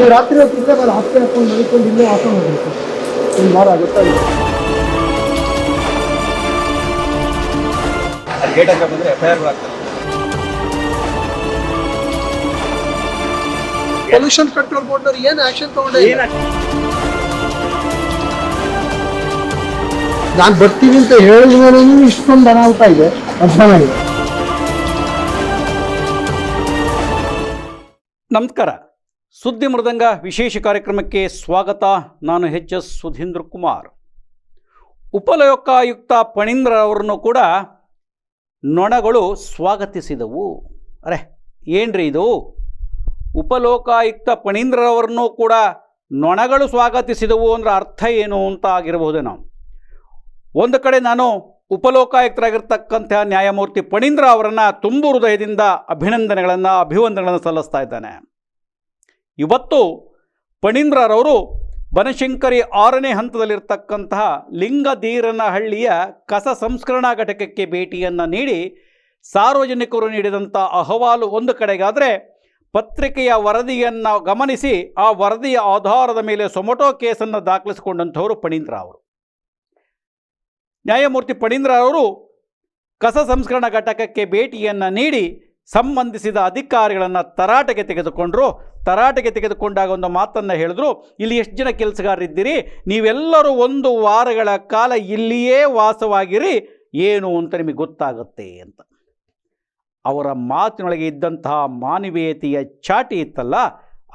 ನೀವು ರಾತ್ರಿ ಹೊತ್ತಿದ್ರೆ ಮೇಲೆ ಹತ್ತಿರ ಹಾಕೊಂಡು ಮಲ್ಕೊಂಡು ಇಲ್ಲೇ ವಾಸ ಮಾಡಬೇಕು. ಒಂದು ವಾರ ಗೊತ್ತಾಗಿಲ್ಲ ಇಲ್ಲ ಗೇಟ್ ಹತ್ರ ಬಂದರೆ ಎಫ್ ಐ ಆರ್ಗಳಾಗ್ತದೆ ಪೊಲ್ಯೂಷನ್ ಕಂಟ್ರೋಲ್ ಬೋರ್ಡ್ನವ್ರು ಏನು ಆಕ್ಷನ್ ತಗೊಂಡೆ ನಾನು ಬರ್ತೀನಿ ಅಂತ ಹೇಳಿದ ಮೇಲೆ ಇಷ್ಟೊಂದು ಅನಾಹುತ ಇದೆ. ಅಧ್ವಾನ ಇದೆ ನಮಸ್ಕಾರ. ಸುದ್ದಿ ಮೃದಂಗ ವಿಶೇಷ ಕಾರ್ಯಕ್ರಮಕ್ಕೆ ಸ್ವಾಗತ. ನಾನು ಎಚ್ ಎಸ್ ಸುಧೀಂದ್ರ ಕುಮಾರ್. ಉಪಲೋಕಾಯುಕ್ತ ಪಣೀಂದ್ರ ಅವರನ್ನು ಕೂಡ ನೊಣಗಳು ಸ್ವಾಗತಿಸಿದವು. ಅರೆ, ಏನ್ರಿ ಇದು? ಉಪಲೋಕಾಯುಕ್ತ ಫಣೀಂದ್ರರವರನ್ನು ಕೂಡ ನೊಣಗಳು ಸ್ವಾಗತಿಸಿದವು ಅಂದ್ರೆ ಅರ್ಥ ಏನು ಅಂತ ಆಗಿರಬಹುದು ನಾವು? ಒಂದು ಕಡೆ ನಾನು ಉಪಲೋಕಾಯುಕ್ತರಾಗಿರ್ತಕ್ಕಂಥ ನ್ಯಾಯಮೂರ್ತಿ ಪಣೀಂದ್ರ ಅವರನ್ನು ತುಂಬು ಹೃದಯದಿಂದ ಅಭಿನಂದನೆಗಳನ್ನು, ಅಭಿವಂದನೆಗಳನ್ನು ಸಲ್ಲಿಸ್ತಾ ಇದ್ದಾನೆ. ಇವತ್ತು ಪಣೀಂದ್ರರವರು ಬನಶಂಕರಿ ಆರನೇ ಹಂತದಲ್ಲಿರ್ತಕ್ಕಂತಹ ಲಿಂಗಧೀರನಹಳ್ಳಿಯ ಕಸ ಸಂಸ್ಕರಣಾ ಘಟಕಕ್ಕೆ ಭೇಟಿಯನ್ನು ನೀಡಿ ಸಾರ್ವಜನಿಕರು ನೀಡಿದಂಥ ಅಹವಾಲು ಒಂದು ಕಡೆಗಾದರೆ ಪತ್ರಿಕೆಯ ವರದಿಯನ್ನು ಗಮನಿಸಿ ಆ ವರದಿಯ ಆಧಾರದ ಮೇಲೆ ಸೊಮೊಟೊ ಕೇಸನ್ನು ದಾಖಲಿಸಿಕೊಂಡಂಥವರು ಪಣೀಂದ್ರ ಅವರು. ನ್ಯಾಯಮೂರ್ತಿ ಪಣೀಂದ್ರ ಅವರು ಕಸ ಸಂಸ್ಕರಣಾ ಘಟಕಕ್ಕೆ ಭೇಟಿಯನ್ನು ನೀಡಿ ಸಂಬಂಧಿಸಿದ ಅಧಿಕಾರಿಗಳನ್ನು ತರಾಟೆಗೆ ತೆಗೆದುಕೊಂಡರು. ತರಾಟೆಗೆ ತೆಗೆದುಕೊಂಡಾಗ ಒಂದು ಮಾತನ್ನು ಹೇಳಿದ್ರು, ಇಲ್ಲಿ ಎಷ್ಟು ಜನ ಕೆಲಸಗಾರರಿದ್ದೀರಿ? ನೀವೆಲ್ಲರೂ ಒಂದು ವಾರಗಳ ಕಾಲ ಇಲ್ಲಿಯೇ ವಾಸವಾಗಿರಿ. ಏನು ಅಂತ ನಿಮಗೆ ಗೊತ್ತಾಗುತ್ತೆ ಅಂತ. ಅವರ ಮಾತಿನೊಳಗೆ ಇದ್ದಂತಹ ಮಾನವೀಯತೆಯ ಚಾಟಿ ಇತ್ತಲ್ಲ,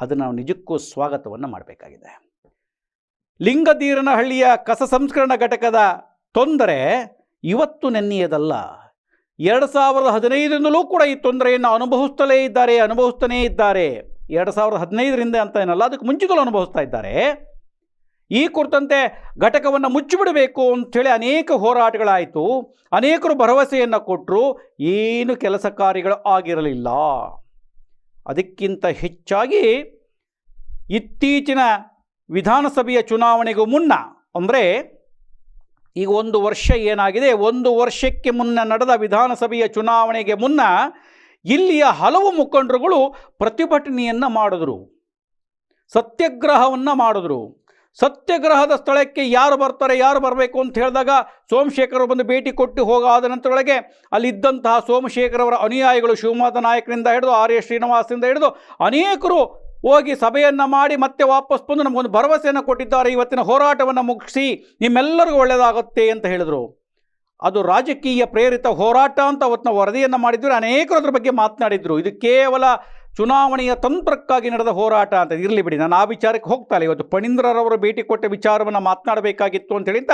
ಅದನ್ನು ನಾವು ನಿಜಕ್ಕೂ ಸ್ವಾಗತವನ್ನು ಮಾಡಬೇಕಾಗಿದೆ. ಲಿಂಗದೀರನಹಳ್ಳಿಯ ಕಸ ಸಂಸ್ಕರಣ ಘಟಕದ ತೊಂದರೆ ಇವತ್ತು ನೆನ್ನೆಯದಲ್ಲ. ಎರಡು ಸಾವಿರದ ಹದಿನೈದರಿಂದಲೂ ಕೂಡ ಈ ತೊಂದರೆಯನ್ನು ಅನುಭವಿಸ್ತಲೇ ಇದ್ದಾರೆ, ಅನುಭವಿಸ್ತಾನೇ ಇದ್ದಾರೆ. ಎರಡು ಸಾವಿರದ ಹದಿನೈದರಿಂದ ಅಂತ ಏನಲ್ಲ, ಅದಕ್ಕೆ ಮುಂಚಿತಲು ಅನುಭವಿಸ್ತಾ ಇದ್ದಾರೆ. ಈ ಕುರಿತಂತೆ ಘಟಕವನ್ನು ಮುಚ್ಚಿಬಿಡಬೇಕು ಅಂಥೇಳಿ ಅನೇಕ ಹೋರಾಟಗಳಾಯಿತು. ಅನೇಕರು ಭರವಸೆಯನ್ನು ಕೊಟ್ಟರು ಏನು ಕೆಲಸ ಕಾರ್ಯಗಳು ಆಗಿರಲಿಲ್ಲ. ಅದಕ್ಕಿಂತ ಹೆಚ್ಚಾಗಿ ಇತ್ತೀಚಿನ ವಿಧಾನಸಭೆಯ ಚುನಾವಣೆಗೂ ಮುನ್ನ, ಅಂದರೆ ಈಗ ಒಂದು ವರ್ಷ ಏನಾಗಿದೆ? ಒಂದು ವರ್ಷಕ್ಕೆ ಮುನ್ನ ನಡೆದ ವಿಧಾನಸಭೆಯ ಚುನಾವಣೆಗೆ ಮುನ್ನ ಇಲ್ಲಿಯ ಹಲವು ಮುಖಂಡರುಗಳು ಪ್ರತಿಭಟನೆಯನ್ನು ಮಾಡಿದ್ರು. ಸತ್ಯಾಗ್ರಹವನ್ನು ಮಾಡಿದ್ರು. ಸತ್ಯಾಗ್ರಹದ ಸ್ಥಳಕ್ಕೆ ಯಾರು ಬರ್ತಾರೆ, ಯಾರು ಬರಬೇಕು ಅಂತ ಹೇಳಿದಾಗ ಸೋಮಶೇಖರ್ ಬಂದು ಭೇಟಿ ಕೊಟ್ಟು ಹೋಗಾದ ನಂತರೊಳಗೆ ಅಲ್ಲಿದ್ದಂತಹ ಸೋಮಶೇಖರ್ ಅವರ ಅನುಯಾಯಿಗಳು ಶಿವಮೊಗ್ಗ ನಾಯಕರಿಂದ ಹಿಡಿದು ಆರ್ ಎಸ್ ಶ್ರೀನಿವಾಸದಿಂದ ಹಿಡಿದು ಅನೇಕರು ಹೋಗಿ ಸಭೆಯನ್ನು ಮಾಡಿ ಮತ್ತೆ ವಾಪಸ್ ಬಂದು ನಮಗೊಂದು ಭರವಸೆಯನ್ನು ಕೊಟ್ಟಿದ್ದಾರೆ. ಇವತ್ತಿನ ಹೋರಾಟವನ್ನು ಮುಗಿಸಿ ನಿಮ್ಮೆಲ್ಲರಿಗೂ ಒಳ್ಳೆಯದಾಗುತ್ತೆ ಅಂತ ಹೇಳಿದರು. ಅದು ರಾಜಕೀಯ ಪ್ರೇರಿತ ಹೋರಾಟ ಅಂತ ಅವತ್ತಿನ ವರದಿಯನ್ನು ಮಾಡಿದ್ರು. ಅನೇಕರು ಅದ್ರ ಬಗ್ಗೆ ಮಾತನಾಡಿದ್ರು. ಇದು ಕೇವಲ ಚುನಾವಣೆಯ ತಂತ್ರಕ್ಕಾಗಿ ನಡೆದ ಹೋರಾಟ ಅಂತ ಇರಲಿ ಬಿಡಿ. ನಾನು ಆ ವಿಚಾರಕ್ಕೆ ಹೋಗ್ತಾ ಇಲ್ಲ. ಇವತ್ತು ಪಣೀಂದ್ರರವರು ಭೇಟಿ ಕೊಟ್ಟ ವಿಚಾರವನ್ನು ಮಾತನಾಡಬೇಕಾಗಿತ್ತು ಅಂತ ಹೇಳಿದ್ದ.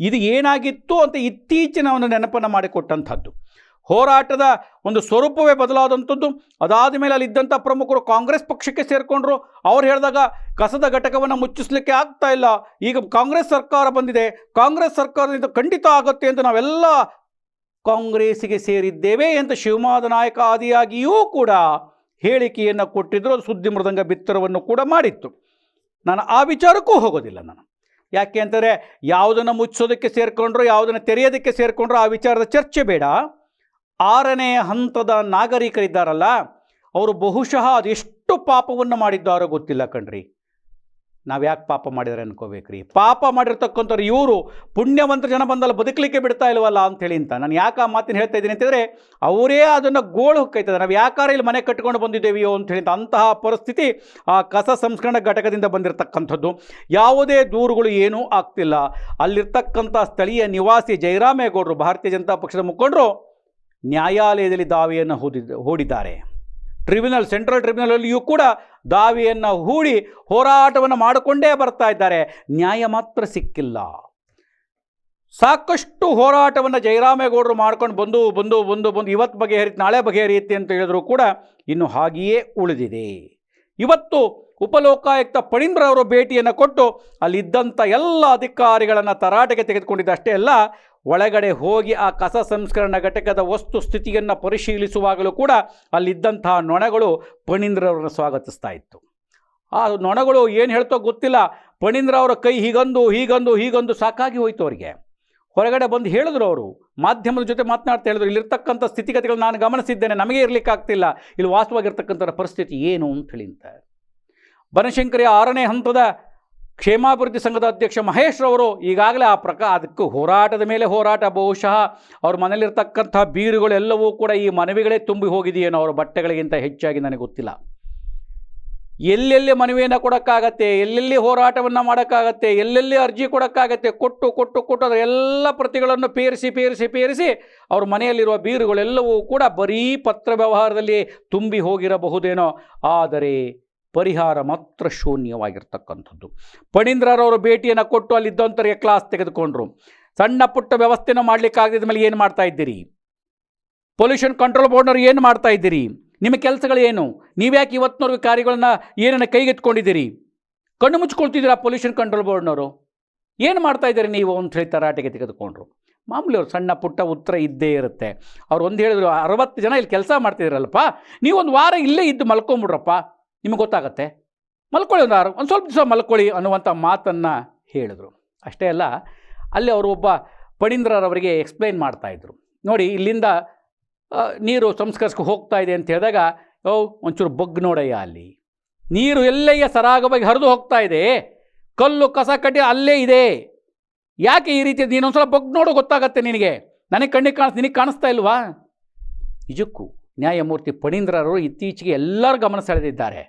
ಇದು ಏನಾಗಿತ್ತು ಅಂತ ಇತ್ತೀಚಿನ ಒಂದು ನೆನಪನ್ನು ಮಾಡಿಕೊಟ್ಟಂಥದ್ದು. ಹೋರಾಟದ ಒಂದು ಸ್ವರೂಪವೇ ಬದಲಾದಂಥದ್ದು. ಅದಾದ ಮೇಲೆ ಅಲ್ಲಿದ್ದಂಥ ಪ್ರಮುಖರು ಕಾಂಗ್ರೆಸ್ ಪಕ್ಷಕ್ಕೆ ಸೇರಿಕೊಂಡ್ರು. ಅವ್ರು ಹೇಳಿದಾಗ ಕಸದ ಘಟಕವನ್ನು ಮುಚ್ಚಿಸ್ಲಿಕ್ಕೆ ಆಗ್ತಾ ಇಲ್ಲ. ಈಗ ಕಾಂಗ್ರೆಸ್ ಸರ್ಕಾರ ಬಂದಿದೆ. ಕಾಂಗ್ರೆಸ್ ಸರ್ಕಾರದಿಂದ ಖಂಡಿತ ಆಗುತ್ತೆ ಅಂತ ನಾವೆಲ್ಲ ಕಾಂಗ್ರೆಸ್ಸಿಗೆ ಸೇರಿದ್ದೇವೆ ಅಂತ ಶಿವಮಾದ ನಾಯಕ ಆದಿಯಾಗಿಯೂ ಕೂಡ ಹೇಳಿಕೆಯನ್ನು ಕೊಟ್ಟಿದ್ದರು ಅದು ಸುದ್ದಿ ಮೃದಂಗ ಬಿತ್ತರವನ್ನು ಕೂಡ ಮಾಡಿತ್ತು. ನಾನು ಆ ವಿಚಾರಕ್ಕೂ ಹೋಗೋದಿಲ್ಲ ನಾನು. ಯಾಕೆ ಅಂತಂದರೆ ಯಾವುದನ್ನು ಮುಚ್ಚೋದಕ್ಕೆ ಸೇರಿಕೊಂಡ್ರು, ಯಾವುದನ್ನು ತೆರೆಯೋದಕ್ಕೆ ಸೇರಿಕೊಂಡ್ರು ಆ ವಿಚಾರದ ಚರ್ಚೆ ಬೇಡ. ಆರನೇ ಹಂತದ ನಾಗರಿಕರಿದ್ದಾರಲ್ಲ, ಅವರು ಬಹುಶಃ ಅದೆಷ್ಟು ಪಾಪವನ್ನು ಮಾಡಿದ್ದಾರೋ ಗೊತ್ತಿಲ್ಲ ಕಣ್ರಿ. ನಾವು ಯಾಕೆ ಪಾಪ ಮಾಡಿದರೆ ಅನ್ಕೋಬೇಕ್ರಿ. ಪಾಪ ಮಾಡಿರ್ತಕ್ಕಂಥವ್ರು ಇವರು ಪುಣ್ಯವಂತ ಜನ ಬಂದಲ್ಲ, ಬದುಕಲಿಕ್ಕೆ ಬಿಡ್ತಾ ಇಲ್ವಲ್ಲ ಅಂಥೇಳಿ ಅಂತ. ನಾನು ಯಾಕೆ ಆ ಮಾತಿನ ಹೇಳ್ತಾ ಇದ್ದೀನಿ ಅಂತಂದರೆ, ಅವರೇ ಅದನ್ನು ಗೋಳು ಹೊಕ್ಕೈತದೆ. ನಾವು ಯಾಕಾರ ಇಲ್ಲಿ ಮನೆ ಕಟ್ಕೊಂಡು ಬಂದಿದ್ದೇವೆಯೋ ಅಂತ ಅಂತಹ ಪರಿಸ್ಥಿತಿ ಆ ಕಸ ಸಂಸ್ಕರಣ ಘಟಕದಿಂದ ಬಂದಿರತಕ್ಕಂಥದ್ದು. ಯಾವುದೇ ದೂರುಗಳು ಏನೂ ಆಗ್ತಿಲ್ಲ. ಅಲ್ಲಿರ್ತಕ್ಕಂಥ ಸ್ಥಳೀಯ ನಿವಾಸಿ ಜಯರಾಮೇಗೌಡರು ಭಾರತೀಯ ಜನತಾ ಪಕ್ಷದ ಮುಖಂಡರು ನ್ಯಾಯಾಲಯದಲ್ಲಿ ದಾವೆಯನ್ನು ಹೂಡಿದ ಹೂಡಿದ್ದಾರೆ. ಟ್ರಿಬ್ಯುನಲ್, ಸೆಂಟ್ರಲ್ ಟ್ರಿಬ್ಯುನಲಲ್ಲಿಯೂ ಕೂಡ ದಾವಿಯನ್ನು ಹೂಡಿ ಹೋರಾಟವನ್ನು ಮಾಡಿಕೊಂಡೇ ಬರ್ತಾ ಇದ್ದಾರೆ. ನ್ಯಾಯ ಮಾತ್ರ ಸಿಕ್ಕಿಲ್ಲ. ಸಾಕಷ್ಟು ಹೋರಾಟವನ್ನು ಜಯರಾಮೇಗೌಡರು ಮಾಡ್ಕೊಂಡು ಬಂದು ಬಂದು ಬಂದು ಬಂದು ಇವತ್ತು ಬಗೆಹರಿತು, ನಾಳೆ ಬಗೆಹರಿಯುತ್ತೆ ಅಂತ ಹೇಳಿದ್ರು ಕೂಡ ಇನ್ನು ಹಾಗೆಯೇ ಉಳಿದಿದೆ. ಇವತ್ತು ಉಪಲೋಕಾಯುಕ್ತ ಪಣೀಂದ್ರ ಅವರು ಭೇಟಿಯನ್ನು ಕೊಟ್ಟು ಅಲ್ಲಿದ್ದಂಥ ಎಲ್ಲ ಅಧಿಕಾರಿಗಳನ್ನು ತರಾಟೆಗೆ ತೆಗೆದುಕೊಂಡಿದ್ದ ಅಷ್ಟೇ ಅಲ್ಲ, ಒಳಗಡೆ ಹೋಗಿ ಆ ಕಸ ಸಂಸ್ಕರಣಾ ಘಟಕದ ವಸ್ತು ಸ್ಥಿತಿಯನ್ನು ಪರಿಶೀಲಿಸುವಾಗಲೂ ಕೂಡ ಅಲ್ಲಿದ್ದಂತಹ ನೊಣಗಳು ಪಣೀಂದ್ರವರನ್ನು ಸ್ವಾಗತಿಸ್ತಾ ಇತ್ತು. ಆ ನೊಣಗಳು ಏನು ಹೇಳ್ತೋ ಗೊತ್ತಿಲ್ಲ ಪಣೀಂದ್ರ ಅವರ ಕೈ ಹೀಗಂದು ಹೀಗಂದು ಹೀಗಂದು ಸಾಕಾಗಿ ಹೋಯ್ತು ಅವರಿಗೆ. ಹೊರಗಡೆ ಬಂದು ಹೇಳಿದ್ರು ಅವರು, ಮಾಧ್ಯಮದ ಜೊತೆ ಮಾತನಾಡ್ತಾ ಹೇಳಿದ್ರು, ಇಲ್ಲಿರ್ತಕ್ಕಂಥ ಸ್ಥಿತಿಗತಿಗಳು ನಾನು ಗಮನಿಸಿದ್ದೇನೆ, ನಮಗೆ ಇರಲಿಕ್ಕಾಗ್ತಿಲ್ಲ, ಇಲ್ಲಿ ವಾಸ್ತವಾಗಿರ್ತಕ್ಕಂಥ ಪರಿಸ್ಥಿತಿ ಏನು ಅಂತ ಹೇಳಿ ಬನಶಂಕರಿ ಆರನೇ ಹಂತದ ಕ್ಷೇಮಾಭಿವೃದ್ಧಿ ಸಂಘದ ಅಧ್ಯಕ್ಷ ಮಹೇಶ್ ರವರು ಈಗಾಗಲೇ ಆ ಪ್ರಕಾರ ಅದಕ್ಕೆ ಹೋರಾಟದ ಮೇಲೆ ಹೋರಾಟ. ಬಹುಶಃ ಅವ್ರ ಮನೇಲಿರ್ತಕ್ಕಂಥ ಬೀರುಗಳೆಲ್ಲವೂ ಕೂಡ ಈ ಮನವಿಗಳೇ ತುಂಬಿ ಹೋಗಿದೆಯೇನೋ ಅವರ ಬಟ್ಟೆಗಳಿಗಿಂತ ಹೆಚ್ಚಾಗಿ ನನಗೆ ಗೊತ್ತಿಲ್ಲ. ಎಲ್ಲೆಲ್ಲಿ ಮನವಿಯನ್ನು ಕೊಡೋಕ್ಕಾಗತ್ತೆ, ಎಲ್ಲೆಲ್ಲಿ ಹೋರಾಟವನ್ನು ಮಾಡೋಕ್ಕಾಗತ್ತೆ, ಎಲ್ಲೆಲ್ಲಿ ಅರ್ಜಿ ಕೊಡೋಕ್ಕಾಗತ್ತೆ, ಕೊಟ್ಟು ಕೊಟ್ಟು ಕೊಟ್ಟು ಅದರ ಎಲ್ಲ ಪ್ರತಿಗಳನ್ನು ಪೇರಿಸಿ ಪೇರಿಸಿ ಪೇರಿಸಿ ಅವ್ರ ಮನೆಯಲ್ಲಿರುವ ಬೀರುಗಳೆಲ್ಲವೂ ಕೂಡ ಬರೀ ಪತ್ರ ವ್ಯವಹಾರದಲ್ಲಿ ತುಂಬಿ ಹೋಗಿರಬಹುದೇನೋ. ಆದರೆ ಪರಿಹಾರ ಮಾತ್ರ ಶೂನ್ಯವಾಗಿರ್ತಕ್ಕಂಥದ್ದು. ಪಣೀಂದ್ರರವರು ಭೇಟಿಯನ್ನು ಕೊಟ್ಟು ಅಲ್ಲಿದ್ದಂಥವ್ರಿಗೆ ಕ್ಲಾಸ್ ತೆಗೆದುಕೊಂಡ್ರು. ಸಣ್ಣ ಪುಟ್ಟ ವ್ಯವಸ್ಥೆನ ಮಾಡಲಿಕ್ಕಾಗದ ಮೇಲೆ ಏನು ಮಾಡ್ತಾ ಇದ್ದೀರಿ? ಪೊಲ್ಯೂಷನ್ ಕಂಟ್ರೋಲ್ ಬೋರ್ಡ್ನವ್ರು ಏನು ಮಾಡ್ತಾ ಇದ್ದೀರಿ? ನಿಮ್ಮ ಕೆಲಸಗಳು ಏನು? ನೀವ್ಯಾಕೆ ಇವತ್ತಿನವ್ರಿಗೆ ಕಾರ್ಯಗಳನ್ನ ಏನನ್ನು ಕೈಗೆತ್ಕೊಂಡಿದ್ದೀರಿ ಕಣ್ಣು ಮುಚ್ಕೊಳ್ತಿದ್ದೀರಾ ಪೊಲ್ಯೂಷನ್ ಕಂಟ್ರೋಲ್ ಬೋರ್ಡ್ನವರು ಏನು ಮಾಡ್ತಾ ಇದ್ದೀರಿ ನೀವು ಅಂತ ಹೇಳಿ ತರಾಟೆಗೆ ತೆಗೆದುಕೊಂಡ್ರು. ಮಾಮೂಲಿ ಅವ್ರು ಸಣ್ಣ ಪುಟ್ಟ ಉತ್ತರ ಇದ್ದೇ ಇರುತ್ತೆ. ಅವ್ರು ಒಂದು ಹೇಳಿದ್ರು, ಅರವತ್ತು ಜನ ಇಲ್ಲಿ ಕೆಲಸ ಮಾಡ್ತಿದ್ದೀರಲ್ಲಪ್ಪ ನೀವು ಒಂದು ವಾರ ಇಲ್ಲೇ ಇದ್ದು ಮಲ್ಕೊಂಬಿಡ್ರಪ್ಪ. ನಿಮಗೆ ಗೊತ್ತಾಗತ್ತೆ? ಮಲ್ಕೊಳ್ಳಿ ಒಂದು ಒಂದು ಸ್ವಲ್ಪ ದಿವಸ ಮಲ್ಕೊಳ್ಳಿ ಅನ್ನುವಂಥ ಮಾತನ್ನು ಹೇಳಿದರು. ಅಷ್ಟೇ ಅಲ್ಲ, ಅಲ್ಲಿ ಅವರು ಒಬ್ಬ ಪಡೀಂದ್ರರವರಿಗೆ ಎಕ್ಸ್ಪ್ಲೈನ್ ಮಾಡ್ತಾಯಿದ್ರು ನೋಡಿ, ಇಲ್ಲಿಂದ ನೀರು ಸಂಸ್ಕರಿಸ್ಕೊ ಹೋಗ್ತಾ ಇದೆ ಅಂತ ಹೇಳಿದಾಗ, ಓ, ಒಂಚೂರು ಬಗ್ ನೋಡಯ್ಯ ಅಲ್ಲಿ. ನೀರು ಎಲ್ಲಯ್ಯ ಸರಾಗವಾಗಿ ಹರಿದು ಹೋಗ್ತಾ ಇದೆ. ಕಲ್ಲು ಕಸ ಕಡ್ಡಿ ಅಲ್ಲೇ ಇದೆ. ಯಾಕೆ ಈ ರೀತಿ, ನೀನೊಂದ್ಸಲ ಬಗ್ ನೋಡು ಗೊತ್ತಾಗತ್ತೆ ನಿನಗೆ. ನನಗೆ ಕಣ್ಣಿಗೆ ಕಾಣಿಸ್, ನಿನಗೆ ಕಾಣಿಸ್ತಾ ಇಲ್ವಾ? ನಿಜಕ್ಕೂ, ನ್ಯಾಯಮೂರ್ತಿ ಪಣೀಂದ್ರರು ಇತ್ತೀಚೆಗೆ ಎಲ್ಲರ ಗಮನ ಸೆಳೆದಿದ್ದಾರೆ.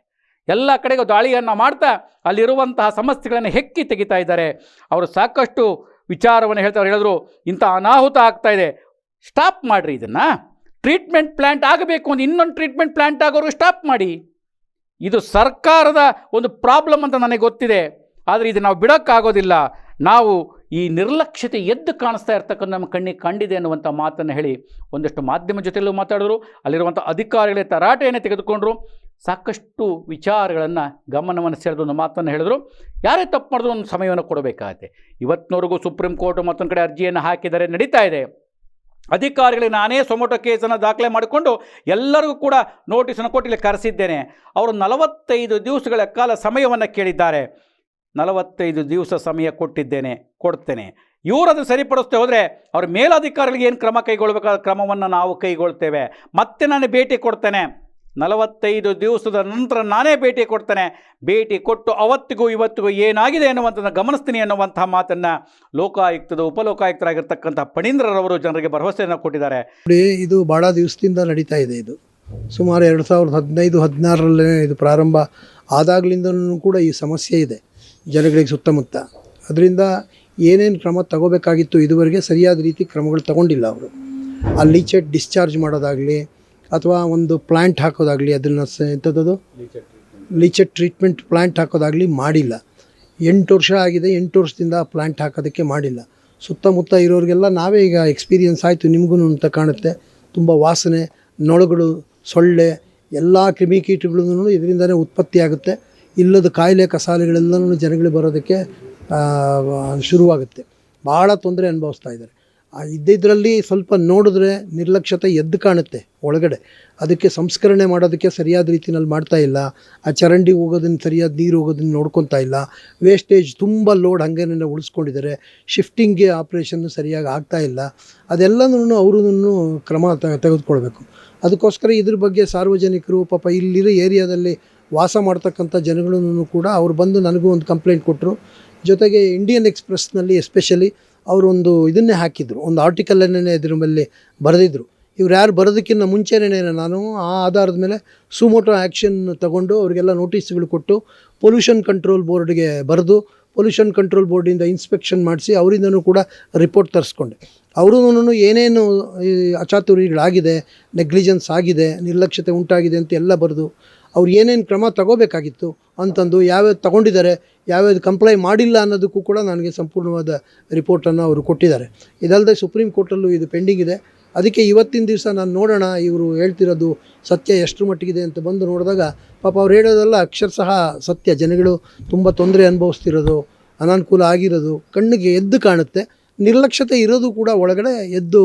ಎಲ್ಲ ಕಡೆಗೂ ದಾಳಿಯನ್ನು ಮಾಡ್ತಾ ಅಲ್ಲಿರುವಂತಹ ಸಮಸ್ಯೆಗಳನ್ನು ಹೆಕ್ಕಿ ತೆಗಿತಾ ಇದ್ದಾರೆ. ಅವರು ಸಾಕಷ್ಟು ವಿಚಾರವನ್ನು ಹೇಳ್ತಾರೆ, ಹೇಳಿದ್ರು, ಇಂಥ ಅನಾಹುತ ಆಗ್ತಾ ಇದೆ. ಸ್ಟಾಪ್ ಮಾಡಿರಿ ಇದನ್ನು. ಟ್ರೀಟ್ಮೆಂಟ್ ಪ್ಲ್ಯಾಂಟ್ ಆಗಬೇಕು ಅಂತ ಇನ್ನೊಂದು ಟ್ರೀಟ್ಮೆಂಟ್ ಪ್ಲ್ಯಾಂಟ್ ಆಗೋರು ಸ್ಟಾಪ್ ಮಾಡಿ. ಇದು ಸರ್ಕಾರದ ಒಂದು ಪ್ರಾಬ್ಲಮ್ ಅಂತ ನನಗೆ ಗೊತ್ತಿದೆ. ಆದರೆ ಇದು ನಾವು ಬಿಡೋಕ್ಕಾಗೋದಿಲ್ಲ. ನಾವು ಈ ನಿರ್ಲಕ್ಷ್ಯತೆ ಎದ್ದು ಕಾಣಿಸ್ತಾ ಇರ್ತಕ್ಕಂಥ ನಮ್ಮ ಕಣ್ಣಿಗೆ ಕಂಡಿದೆ ಅನ್ನುವಂಥ ಮಾತನ್ನು ಹೇಳಿ ಒಂದಷ್ಟು ಮಾಧ್ಯಮ ಜೊತೆಯಲ್ಲೂ ಮಾತಾಡಿದ್ರು. ಅಲ್ಲಿರುವಂಥ ಅಧಿಕಾರಿಗಳೇ ತರಾಟೆಯನ್ನು ತೆಗೆದುಕೊಂಡ್ರು. ಸಾಕಷ್ಟು ವಿಚಾರಗಳನ್ನು ಗಮನವನ್ನು ಸೆಳೆದು ಒಂದು ಮಾತನ್ನು ಹೇಳಿದ್ರು. ಯಾರೇ ತಪ್ಪು ಮಾಡಿದ್ರು ಒಂದು ಸಮಯವನ್ನು ಕೊಡಬೇಕಾಗತ್ತೆ. ಇವತ್ತಿನವರೆಗೂ ಸುಪ್ರೀಂ ಕೋರ್ಟ್ ಮತ್ತೊಂದು ಕಡೆ ಅರ್ಜಿಯನ್ನು ಹಾಕಿದರೆ ನಡೀತಾ ಇದೆ. ಅಧಿಕಾರಿಗಳಿಗೆ ನಾನೇ ಸೊಮೊಟೊ ಕೇಸನ್ನು ದಾಖಲೆ ಮಾಡಿಕೊಂಡು ಎಲ್ಲರಿಗೂ ಕೂಡ ನೋಟಿಸನ್ನು ಕೊಟ್ಟು ಇಲ್ಲಿ ಕರೆಸಿದ್ದೇನೆ. ಅವರು ನಲವತ್ತೈದು ದಿವಸಗಳ ಕಾಲ ಸಮಯವನ್ನು ಕೇಳಿದ್ದಾರೆ. ನಲವತ್ತೈದು ದಿವಸ ಸಮಯ ಕೊಟ್ಟಿದ್ದೇನೆ, ಕೊಡ್ತೇನೆ. ಇವರು ಅದು ಸರಿಪಡಿಸ್ತೇ ಹೋದರೆ ಅವ್ರ ಮೇಲಧಿಕಾರಿಗಳಿಗೆ ಏನು ಕ್ರಮ ಕೈಗೊಳ್ಳಬೇಕಾದ ಕ್ರಮವನ್ನು ನಾವು ಕೈಗೊಳ್ತೇವೆ. ಮತ್ತೆ ನಾನು ಭೇಟಿ ಕೊಡ್ತೇನೆ. ನಲವತ್ತೈದು ದಿವಸದ ನಂತರ ನಾನೇ ಭೇಟಿ ಕೊಡ್ತೇನೆ. ಭೇಟಿ ಕೊಟ್ಟು ಅವತ್ತಿಗೂ ಇವತ್ತಿಗೂ ಏನಾಗಿದೆ ಎನ್ನುವಂಥದ್ದು ಗಮನಿಸ್ತೀನಿ ಅನ್ನುವಂಥ ಮಾತನ್ನು ಲೋಕಾಯುಕ್ತದ, ಉಪಲೋಕಾಯುಕ್ತರಾಗಿರ್ತಕ್ಕಂಥ ಪಣೀಂದ್ರರವರು ಜನರಿಗೆ ಭರವಸೆಯನ್ನು ಕೊಟ್ಟಿದ್ದಾರೆ. ಇದು ಭಾಳ ದಿವಸದಿಂದ ನಡೀತಾ ಇದೆ ಇದು. ಸುಮಾರು ಎರಡು ಸಾವಿರದ ಹದಿನೈದು, ಹದಿನಾರರಲ್ಲೇ ಇದು ಪ್ರಾರಂಭ ಆದಾಗಲಿಂದನೂ ಕೂಡ ಈ ಸಮಸ್ಯೆ ಇದೆ ಜನಗಳಿಗೆ ಸುತ್ತಮುತ್ತ. ಅದರಿಂದ ಏನೇನು ಕ್ರಮ ತಗೋಬೇಕಾಗಿತ್ತು ಇದುವರೆಗೆ ಸರಿಯಾದ ರೀತಿ ಕ್ರಮಗಳು ತಗೊಂಡಿಲ್ಲ ಅವರು. ಆ ಚೆಟ್ ಡಿಸ್ಚಾರ್ಜ್ ಮಾಡೋದಾಗಲಿ ಅಥವಾ ಒಂದು ಪ್ಲ್ಯಾಂಟ್ ಹಾಕೋದಾಗಲಿ ಅದನ್ನು ಸ ಎಂಥದ್ದು ಲೀಚರ್ ಟ್ರೀಟ್ಮೆಂಟ್ ಪ್ಲ್ಯಾಂಟ್ ಹಾಕೋದಾಗಲಿ ಮಾಡಿಲ್ಲ. ಎಂಟು ವರ್ಷ ಆಗಿದೆ, ಎಂಟು ವರ್ಷದಿಂದ ಪ್ಲ್ಯಾಂಟ್ ಹಾಕೋದಕ್ಕೆ ಮಾಡಿಲ್ಲ. ಸುತ್ತಮುತ್ತ ಇರೋರಿಗೆಲ್ಲ ನಾವೇ ಈಗ ಎಕ್ಸ್ಪೀರಿಯನ್ಸ್ ಆಯಿತು ನಿಮಗೂ ಅಂತ ಕಾಣುತ್ತೆ. ತುಂಬ ವಾಸನೆ, ನೊಳಗಳು, ಸೊಳ್ಳೆ, ಎಲ್ಲ ಕ್ರಿಮಿಕೀಟಗಳನ್ನು ಇದರಿಂದನೇ ಉತ್ಪತ್ತಿ ಆಗುತ್ತೆ. ಇಲ್ಲದ ಕಾಯಿಲೆ, ಕಸಾಲೆಗಳೆಲ್ಲನೂ ಜನಗಳಿಗೆ ಬರೋದಕ್ಕೆ ಶುರುವಾಗುತ್ತೆ. ಭಾಳ ತೊಂದರೆ ಅನುಭವಿಸ್ತಾ ಇದ್ದಾರೆ. ಇದ್ದಿದ್ರಲ್ಲಿ ಸ್ವಲ್ಪ ನೋಡಿದ್ರೆ ನಿರ್ಲಕ್ಷ್ಯತೆ ಎದ್ದು ಕಾಣುತ್ತೆ ಒಳಗಡೆ. ಅದಕ್ಕೆ ಸಂಸ್ಕರಣೆ ಮಾಡೋದಕ್ಕೆ ಸರಿಯಾದ ರೀತಿಯಲ್ಲಿ ಮಾಡ್ತಾ ಇಲ್ಲ. ಆ ಚರಂಡಿ ಹೋಗೋದನ್ನು ಸರಿಯಾದ ನೀರು ಹೋಗೋದನ್ನು ನೋಡ್ಕೊತಾ ಇಲ್ಲ. ವೇಸ್ಟೇಜ್ ತುಂಬ ಲೋಡ್ ಹಂಗೇನೆ ಉಳಿಸ್ಕೊಂಡಿದ್ದಾರೆ. ಶಿಫ್ಟಿಂಗ್ಗೆ ಆಪ್ರೇಷನ್ನು ಸರಿಯಾಗಿ ಆಗ್ತಾ ಇಲ್ಲ. ಅದೆಲ್ಲನೂ ಅವ್ರದನ್ನು ಕ್ರಮ ತೆಗೆದುಕೊಳ್ಬೇಕು. ಅದಕ್ಕೋಸ್ಕರ ಇದ್ರ ಬಗ್ಗೆ ಸಾರ್ವಜನಿಕರು ಪಾಪ ಇಲ್ಲಿರೋ ಏರಿಯಾದಲ್ಲಿ ವಾಸ ಮಾಡ್ತಕ್ಕಂಥ ಜನಗಳೂ ಕೂಡ ಅವ್ರು ಬಂದು ನನಗೂ ಒಂದು ಕಂಪ್ಲೇಂಟ್ ಕೊಟ್ಟರು ಜೊತೆಗೆ ಇಂಡಿಯನ್ ಎಕ್ಸ್ಪ್ರೆಸ್ನಲ್ಲಿ ಎಸ್ಪೆಷಲಿ ಅವರೊಂದು ಇದನ್ನೇ ಹಾಕಿದ್ರು. ಒಂದು ಆರ್ಟಿಕಲನ್ನೇ ಇದ್ರ ಮೇಲೆ ಬರೆದಿದ್ರು. ಇವ್ರು ಯಾರು ಬರೋದಕ್ಕಿಂತ ಮುಂಚೆನೇ ನಾನು ಆ ಆಧಾರದ ಮೇಲೆ ಸುಮೋಟೋ ಆ್ಯಕ್ಷನ್ ತಗೊಂಡು ಅವರಿಗೆಲ್ಲ ನೋಟಿಸ್ಗಳು ಕೊಟ್ಟು ಪೊಲ್ಯೂಷನ್ ಕಂಟ್ರೋಲ್ ಬೋರ್ಡ್ಗೆ ಬರೆದು ಪೊಲ್ಯೂಷನ್ ಕಂಟ್ರೋಲ್ ಬೋರ್ಡಿಂದ ಇನ್ಸ್ಪೆಕ್ಷನ್ ಮಾಡಿಸಿ ಅವರಿಂದನೂ ಕೂಡ ರಿಪೋರ್ಟ್ ತರಿಸ್ಕೊಂಡೆ. ಅವರೂ ಏನೇನು ಅಚಾತುರ್ಯಗಳಾಗಿದೆ ನೆಗ್ಲಿಜೆನ್ಸ್ ಆಗಿದೆ, ನಿರ್ಲಕ್ಷ್ಯತೆ ಉಂಟಾಗಿದೆ ಅಂತ ಎಲ್ಲ ಬರೆದು ಅವ್ರು ಏನೇನು ಕ್ರಮ ತಗೋಬೇಕಾಗಿತ್ತು ಅಂತಂದು ಯಾವ್ಯಾವ್ದು ತಗೊಂಡಿದ್ದಾರೆ, ಯಾವ್ಯಾವ್ದು ಕಂಪ್ಲೈ ಮಾಡಿಲ್ಲ ಅನ್ನೋದಕ್ಕೂ ಕೂಡ ನನಗೆ ಸಂಪೂರ್ಣವಾದ ರಿಪೋರ್ಟನ್ನು ಅವರು ಕೊಟ್ಟಿದ್ದಾರೆ. ಇದಲ್ಲದೆ ಸುಪ್ರೀಂ ಕೋರ್ಟಲ್ಲೂ ಇದು ಪೆಂಡಿಂಗ್ ಇದೆ. ಅದಕ್ಕೆ ಇವತ್ತಿನ ದಿವಸ ನಾನು ನೋಡೋಣ, ಇವರು ಹೇಳ್ತಿರೋದು ಸತ್ಯ ಎಷ್ಟು ಮಟ್ಟಿಗಿದೆ ಅಂತ ಬಂದು ನೋಡಿದಾಗ ಪಾಪ ಅವ್ರು ಹೇಳೋದೆಲ್ಲ ಅಕ್ಷರಶಃ ಸತ್ಯ. ಜನಗಳು ತುಂಬ ತೊಂದರೆ ಅನುಭವಿಸ್ತಿರೋದು, ಅನಾನುಕೂಲ ಆಗಿರೋದು, ಕಣ್ಣಿಗೆ ಎದ್ದು ಕಾಣುತ್ತೆ. ನಿರ್ಲಕ್ಷ್ಯತೆ ಇರೋದು ಕೂಡ ಒಳಗಡೆ ಎದ್ದು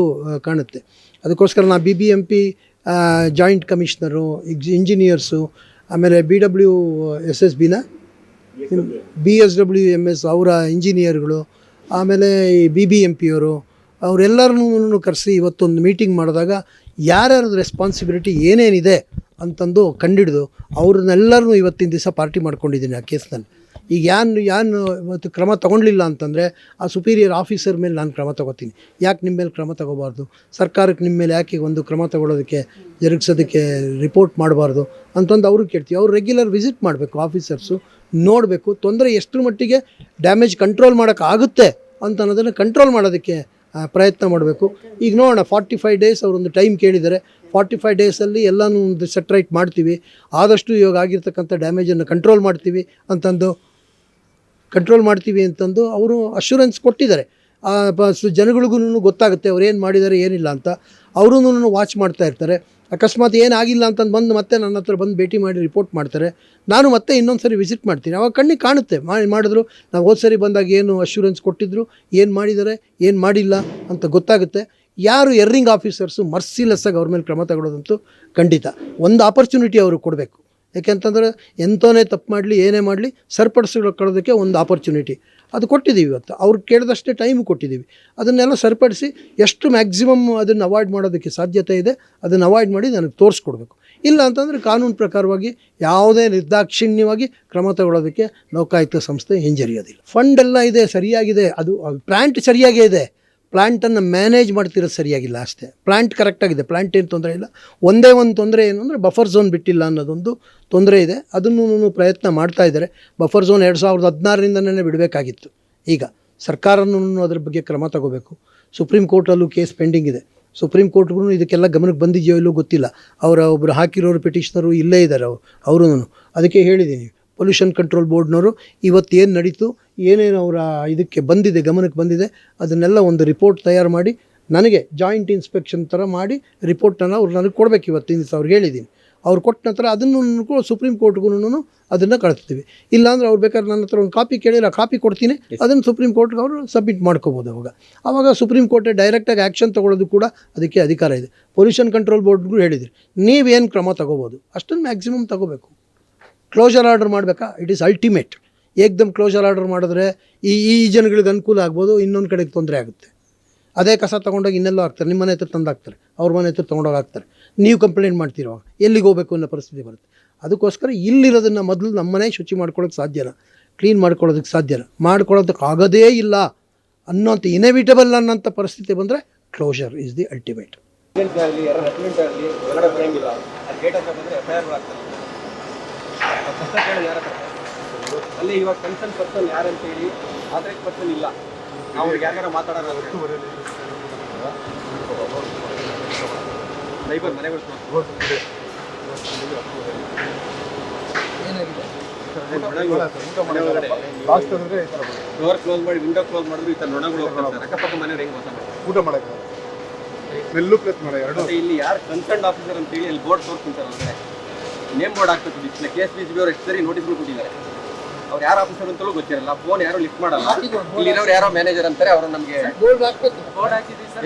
ಕಾಣುತ್ತೆ. ಅದಕ್ಕೋಸ್ಕರ ನಾ B B M P joint commissioner engineers ಆಮೇಲೆ B W S S ಬಿನ B S W M S ಅವರ ಇಂಜಿನಿಯರ್ಗಳು ಆಮೇಲೆ ಈ ಬಿ ಬಿ ಎಂ ಪಿಯವರು ಅವರೆಲ್ಲರನ್ನೂ ಕರೆಸಿ ಇವತ್ತೊಂದು ಮೀಟಿಂಗ್ ಮಾಡಿದಾಗ ಯಾರ್ಯಾರದ ರೆಸ್ಪಾನ್ಸಿಬಿಲಿಟಿ ಏನೇನಿದೆ ಅಂತಂದು ಕಂಡಿಡಿದು ಅವ್ರನ್ನೆಲ್ಲರೂ ಇವತ್ತಿನ ದಿವಸ ಪಾರ್ಟಿ ಮಾಡ್ಕೊಂಡಿದ್ದೀನಿ ಆ ಕೇಸ್ನಲ್ಲಿ ಈಗ ಯಾನು ಯಾನು ಇವತ್ತು ಕ್ರಮ ತೊಗೊಂಡಿಲ್ಲ ಅಂತಂದರೆ ಆ ಸುಪೀರಿಯರ್ ಆಫೀಸರ್ ಮೇಲೆ ನಾನು ಕ್ರಮ ತಗೋತೀನಿ. ಯಾಕೆ ನಿಮ್ಮ ಮೇಲೆ ಕ್ರಮ ತಗೋಬಾರ್ದು? ಸರ್ಕಾರಕ್ಕೆ ನಿಮ್ಮ ಮೇಲೆ ಯಾಕೆ ಒಂದು ಕ್ರಮ ತಗೊಳ್ಳೋದಕ್ಕೆ ಜರುಗಿಸೋದಕ್ಕೆ ರಿಪೋರ್ಟ್ ಮಾಡಬಾರ್ದು? ಅಂತಂದು ಅವ್ರಿಗೆ ಕೇಳ್ತೀವಿ. ಅವ್ರು ರೆಗ್ಯುಲರ್ ವಿಸಿಟ್ ಮಾಡಬೇಕು ಆಫೀಸರ್ಸು ನೋಡಬೇಕು. ತೊಂದರೆ ಎಷ್ಟರ ಮಟ್ಟಿಗೆ ಡ್ಯಾಮೇಜ್ ಕಂಟ್ರೋಲ್ ಮಾಡೋಕ್ಕಾಗುತ್ತೆ ಅಂತ ಅನ್ನೋದನ್ನು ಕಂಟ್ರೋಲ್ ಮಾಡೋದಕ್ಕೆ ಪ್ರಯತ್ನ ಮಾಡಬೇಕು. ಈಗ ನೋಡೋಣ ಫಾರ್ಟಿ ಫೈವ್ ಡೇಸ್ ಅವರೊಂದು ಟೈಮ್ ಕೇಳಿದ್ದಾರೆ. ಫಾರ್ಟಿ ಫೈವ್ ಡೇಸಲ್ಲಿ ಎಲ್ಲನೂ ಒಂದು ಸೆಟ್ರೈಟ್ ಮಾಡ್ತೀವಿ. ಆದಷ್ಟು ಇವಾಗ ಆಗಿರ್ತಕ್ಕಂಥ ಡ್ಯಾಮೇಜನ್ನು ಕಂಟ್ರೋಲ್ ಮಾಡ್ತೀವಿ ಅಂತಂದು ಕಂಟ್ರೋಲ್ ಮಾಡ್ತೀವಿ ಅಂತಂದು ಅವರು ಅಶ್ಯೂರೆನ್ಸ್ ಕೊಟ್ಟಿದ್ದಾರೆ. ಜನಗಳಿಗೂ ಗೊತ್ತಾಗುತ್ತೆ ಅವ್ರು ಏನು ಮಾಡಿದ್ದಾರೆ, ಏನಿಲ್ಲ ಅಂತ. ಅವರೂ ವಾಚ್ ಮಾಡ್ತಾ ಇರ್ತಾರೆ. ಅಕಸ್ಮಾತ್ ಏನಾಗಿಲ್ಲ ಅಂತಂದು ಬಂದು ಮತ್ತೆ ನನ್ನ ಹತ್ರ ಬಂದು ಭೇಟಿ ಮಾಡಿ ರಿಪೋರ್ಟ್ ಮಾಡ್ತಾರೆ. ನಾನು ಮತ್ತೆ ಇನ್ನೊಂದು ಸರಿ ವಿಸಿಟ್ ಮಾಡ್ತೀನಿ. ಅವಾಗ ಕಣ್ಣಿಗೆ ಕಾಣುತ್ತೆ. ಮಾಡಿ ಮಾಡಿದ್ರು, ನಾವು ಹೋದ ಸರಿ ಬಂದಾಗ ಏನು ಅಶ್ಯೂರೆನ್ಸ್ ಕೊಟ್ಟಿದ್ರು, ಏನು ಮಾಡಿದ್ದಾರೆ, ಏನು ಮಾಡಿಲ್ಲ ಅಂತ ಗೊತ್ತಾಗುತ್ತೆ. ಯಾರು ಎರ್ರಿಂಗ್ ಆಫೀಸರ್ಸು ಮರ್ಸಿಲೆಸ್ಸಾಗಿ ಅವ್ರ ಮೇಲೆ ಕ್ರಮ ತಗೊಳ್ಳೋದಂತೂ ಖಂಡಿತ. ಒಂದು ಆಪರ್ಚುನಿಟಿ ಅವರು ಕೊಡಬೇಕು. ಯಾಕೆಂತಂದರೆ ಎಂಥವನೇ ತಪ್ಪು ಮಾಡಲಿ, ಏನೇ ಮಾಡಲಿ ಸರಿಪಡಿಸ್ಕೊಳ್ಳೋದಕ್ಕೆ ಒಂದು ಆಪರ್ಚುನಿಟಿ ಅದು ಕೊಟ್ಟಿದ್ದೀವಿ ಇವತ್ತು. ಅವ್ರು ಕೇಳಿದಷ್ಟೇ ಟೈಮ್ ಕೊಟ್ಟಿದ್ದೀವಿ. ಅದನ್ನೆಲ್ಲ ಸರಿಪಡಿಸಿ ಎಷ್ಟು ಮ್ಯಾಕ್ಸಿಮಮ್ ಅದನ್ನು ಅವಾಯ್ಡ್ ಮಾಡೋದಕ್ಕೆ ಸಾಧ್ಯತೆ ಇದೆ, ಅದನ್ನು ಅವಾಯ್ಡ್ ಮಾಡಿ ನನಗೆ ತೋರಿಸ್ಕೊಡ್ಬೇಕು. ಇಲ್ಲ ಅಂತಂದರೆ ಕಾನೂನು ಪ್ರಕಾರವಾಗಿ ಯಾವುದೇ ನಿರ್ದಾಕ್ಷಿಣ್ಯವಾಗಿ ಕ್ರಮ ತಗೊಳ್ಳೋದಕ್ಕೆ ಲೋಕಾಯುಕ್ತ ಸಂಸ್ಥೆ ಹಿಂಜರಿಯೋದಿಲ್ಲ. ಫಂಡ್ ಎಲ್ಲ ಇದೆ, ಸರಿಯಾಗಿದೆ. ಅದು ಪ್ಲ್ಯಾಂಟ್ ಸರಿಯಾಗೇ ಇದೆ. ಪ್ಲ್ಯಾಂಟನ್ನು ಮ್ಯಾನೇಜ್ ಮಾಡ್ತಿರೋದು ಸರಿಯಾಗಿಲ್ಲ ಅಷ್ಟೇ. ಪ್ಲ್ಯಾಂಟ್ ಕರೆಕ್ಟಾಗಿದೆ ಪ್ಲ್ಯಾಂಟ್ ಏನು ತೊಂದರೆ ಇಲ್ಲ. ಒಂದೇ ಒಂದು ತೊಂದರೆ ಏನು ಅಂದರೆ ಬಫರ್ ಝೋನ್ ಬಿಟ್ಟಿಲ್ಲ ಅನ್ನೋದೊಂದು ತೊಂದರೆ ಇದೆ. ಅದನ್ನು ಪ್ರಯತ್ನ ಮಾಡ್ತಾ ಇದ್ದಾರೆ. ಬಫರ್ ಝೋನ್ ಎರಡು ಸಾವಿರದ ಹದಿನಾರರಿಂದನೇ ಬಿಡಬೇಕಾಗಿತ್ತು. ಈಗ ಸರ್ಕಾರನೂ ಅದ್ರ ಬಗ್ಗೆ ಕ್ರಮ ತಗೋಬೇಕು. ಸುಪ್ರೀಂ ಕೋರ್ಟಲ್ಲೂ ಕೇಸ್ ಪೆಂಡಿಂಗ್ ಇದೆ. ಸುಪ್ರೀಂ ಕೋರ್ಟ್ಗೂ ಇದಕ್ಕೆಲ್ಲ ಗಮನಕ್ಕೆ ಬಂದಿದೆಯೋ ಇಲ್ಲೋ ಗೊತ್ತಿಲ್ಲ. ಅವರ ಒಬ್ಬರು ಹಾಕಿರೋರು ಪಿಟಿಷನರು ಇಲ್ಲೇ ಇದ್ದಾರೆ ಅವರು ಅದಕ್ಕೆ ಹೇಳಿದ್ದೀನಿ. ಪೊಲ್ಯೂಷನ್ ಕಂಟ್ರೋಲ್ ಬೋರ್ಡ್ನವರು ಇವತ್ತು ಏನು ನಡೀತು? ಏನೇನು ಅವರ ಇದಕ್ಕೆ ಬಂದಿದೆ ಗಮನಕ್ಕೆ ಬಂದಿದೆ ಅದನ್ನೆಲ್ಲ ಒಂದು ರಿಪೋರ್ಟ್ ತಯಾರು ಮಾಡಿ ನನಗೆ ಜಾಯಿಂಟ್ ಇನ್ಸ್ಪೆಕ್ಷನ್ ಥರ ಮಾಡಿ ರಿಪೋರ್ಟನ್ನು ಅವ್ರು ನನಗೆ ಕೊಡಬೇಕು ಇವತ್ತಿನ ದಿವಸ ಅವ್ರಿಗೆ ಹೇಳಿದ್ದೀನಿ. ಅವ್ರು ಕೊಟ್ಟ ನಂತರ ಅದನ್ನು ಕೂಡ ಸುಪ್ರೀಂ ಕೋರ್ಟ್ಗೂ ಅದನ್ನು ಕಳಿಸ್ತೀವಿ. ಇಲ್ಲಾಂದ್ರೆ ಅವ್ರು ಬೇಕಾದ್ರೆ ನನ್ನ ಹತ್ರ ಒಂದು ಕಾಪಿ ಕೇಳಿಲ್ಲ ಕಾಪಿ ಕೊಡ್ತೀನಿ. ಅದನ್ನು ಸುಪ್ರೀಂ ಕೋರ್ಟ್ಗೆ ಅವರು ಸಬ್ಮಿಟ್ ಮಾಡ್ಕೋಬೋದು ಅವಾಗ. ಆವಾಗ ಸುಪ್ರೀಂ ಕೋರ್ಟೇ ಡೈರೆಕ್ಟಾಗಿ ಆ್ಯಕ್ಷನ್ ತೊಗೊಳೋದು ಕೂಡ ಅದಕ್ಕೆ ಅಧಿಕಾರ ಇದೆ. ಪೊಲ್ಯೂಷನ್ ಕಂಟ್ರೋಲ್ ಬೋರ್ಡ್ಗೂ ಹೇಳಿದಿರಿ. ನೀವೇನು ಕ್ರಮ ತಗೋಬೋದು? ಅಷ್ಟನ್ನು ಮ್ಯಾಕ್ಸಿಮಮ್ ತಗೋಬೇಕು. ಕ್ಲೋಜರ್ ಆರ್ಡರ್ ಮಾಡಬೇಕಾ? ಇಟ್ ಈಸ್ ಅಲ್ಟಿಮೇಟ್ ಏಕ್ದಮ್ ಕ್ಲೋಸರ್ ಆರ್ಡರ್ ಮಾಡಿದ್ರೆ ಈ ಈ ಜನಗಳಿಗೆ ಅನುಕೂಲ ಆಗ್ಬೋದು, ಇನ್ನೊಂದು ಕಡೆಗೆ ತೊಂದರೆ ಆಗುತ್ತೆ. ಅದೇ ಕಸ ತೊಗೊಂಡೋಗಿ ಇನ್ನೆಲ್ಲೋ ಹಾಕ್ತಾರೆ, ನಿಮ್ಮ ಮನೆ ಹತ್ರ ತಂದು ಹಾಕ್ತಾರೆ, ಅವ್ರ ಮನೆ ಹತ್ರ ತೊಗೊಂಡೋಗಿ ಹಾಕ್ತಾರೆ. ನೀವು ಕಂಪ್ಲೇಂಟ್ ಮಾಡ್ತೀರೋ ಎಲ್ಲಿಗೆ ಹೋಗಬೇಕು ಅನ್ನೋ ಪರಿಸ್ಥಿತಿ ಬರುತ್ತೆ. ಅದಕ್ಕೋಸ್ಕರ ಇಲ್ಲಿರೋದನ್ನು ಮೊದಲು ನಮ್ಮನೆ ಶುಚಿ ಮಾಡ್ಕೊಳ್ಳೋಕೆ ಸಾಧ್ಯನ ಕ್ಲೀನ್ ಮಾಡ್ಕೊಳ್ಳೋದಕ್ಕೆ ಸಾಧ್ಯನ ಮಾಡ್ಕೊಳ್ಳೋದಕ್ಕೆ ಆಗೋದೇ ಇಲ್ಲ ಅನ್ನೋಂಥ ಇನೆವಿಟಬಲ್ ಅನ್ನೋಂಥ ಪರಿಸ್ಥಿತಿ ಬಂದರೆ ಕ್ಲೋಜರ್ ಇಸ್ ದಿ ಅಲ್ಟಿಮೇಟ್ ಆಗಲಿ ಅಲ್ಲಿ ಇವಾಗ ಕನ್ಸರ್ನ್ ಪರ್ಸನ್ ಯಾರಂತ ಹೇಳಿ ಆಥರೈಸ್ ಪರ್ಸನ್ ಇಲ್ಲ. ನಾವು ಅವ್ರಿಗೆ ಯಾರು ಮಾತಾಡೋಣ ಸೈಬರ್ ಮನೆಗಳು ಡೋರ್ ಕ್ಲೋಸ್ ಮಾಡಿ ವಿಂಡೋ ಕ್ಲೋಸ್ ಮಾಡಿದ್ರು ಈ ಥರ ನೊಣಗಳು ಹೋಗ್ತಾರೆ ಅಕ್ಕಪಕ್ಕ ಮನೆಯವ್ರು ಹೆಂಗೆ ಊಟ ಮಾಡಕ್ಕೆ ಸ್ಮೆಲ್ಲು ಪ್ಲಸ್ ಮಾಡ ಎರಡು. ಇಲ್ಲಿ ಯಾರು ಕನ್ಸರ್ನ್ ಆಫೀಸರ್ ಅಂತ ಹೇಳಿ ಅಲ್ಲಿ ಬೋರ್ಡ್ ಹೊರಗಡೆ name board display K S B C ಅವ್ರು ಎಷ್ಟು ಸರಿ ನೋಟಿಸ್ ಕೊಟ್ಟಿದ್ದಾರೆ. ಅವ್ರು ಯಾರು ಆಫೀಸರ್ ಅಂತಲೂ ಗೊತ್ತಿರಲ್ಲ. ಫೋನ್ ಯಾರು ಲಿಫ್ಟ್ ಮಾಡಲ್ಲ. ಇಲ್ಲಿರೋರು ಯಾರೋ ಮ್ಯಾನೇಜರ್ ಅಂತಾರೆ ಅವರು ನಮಗೆ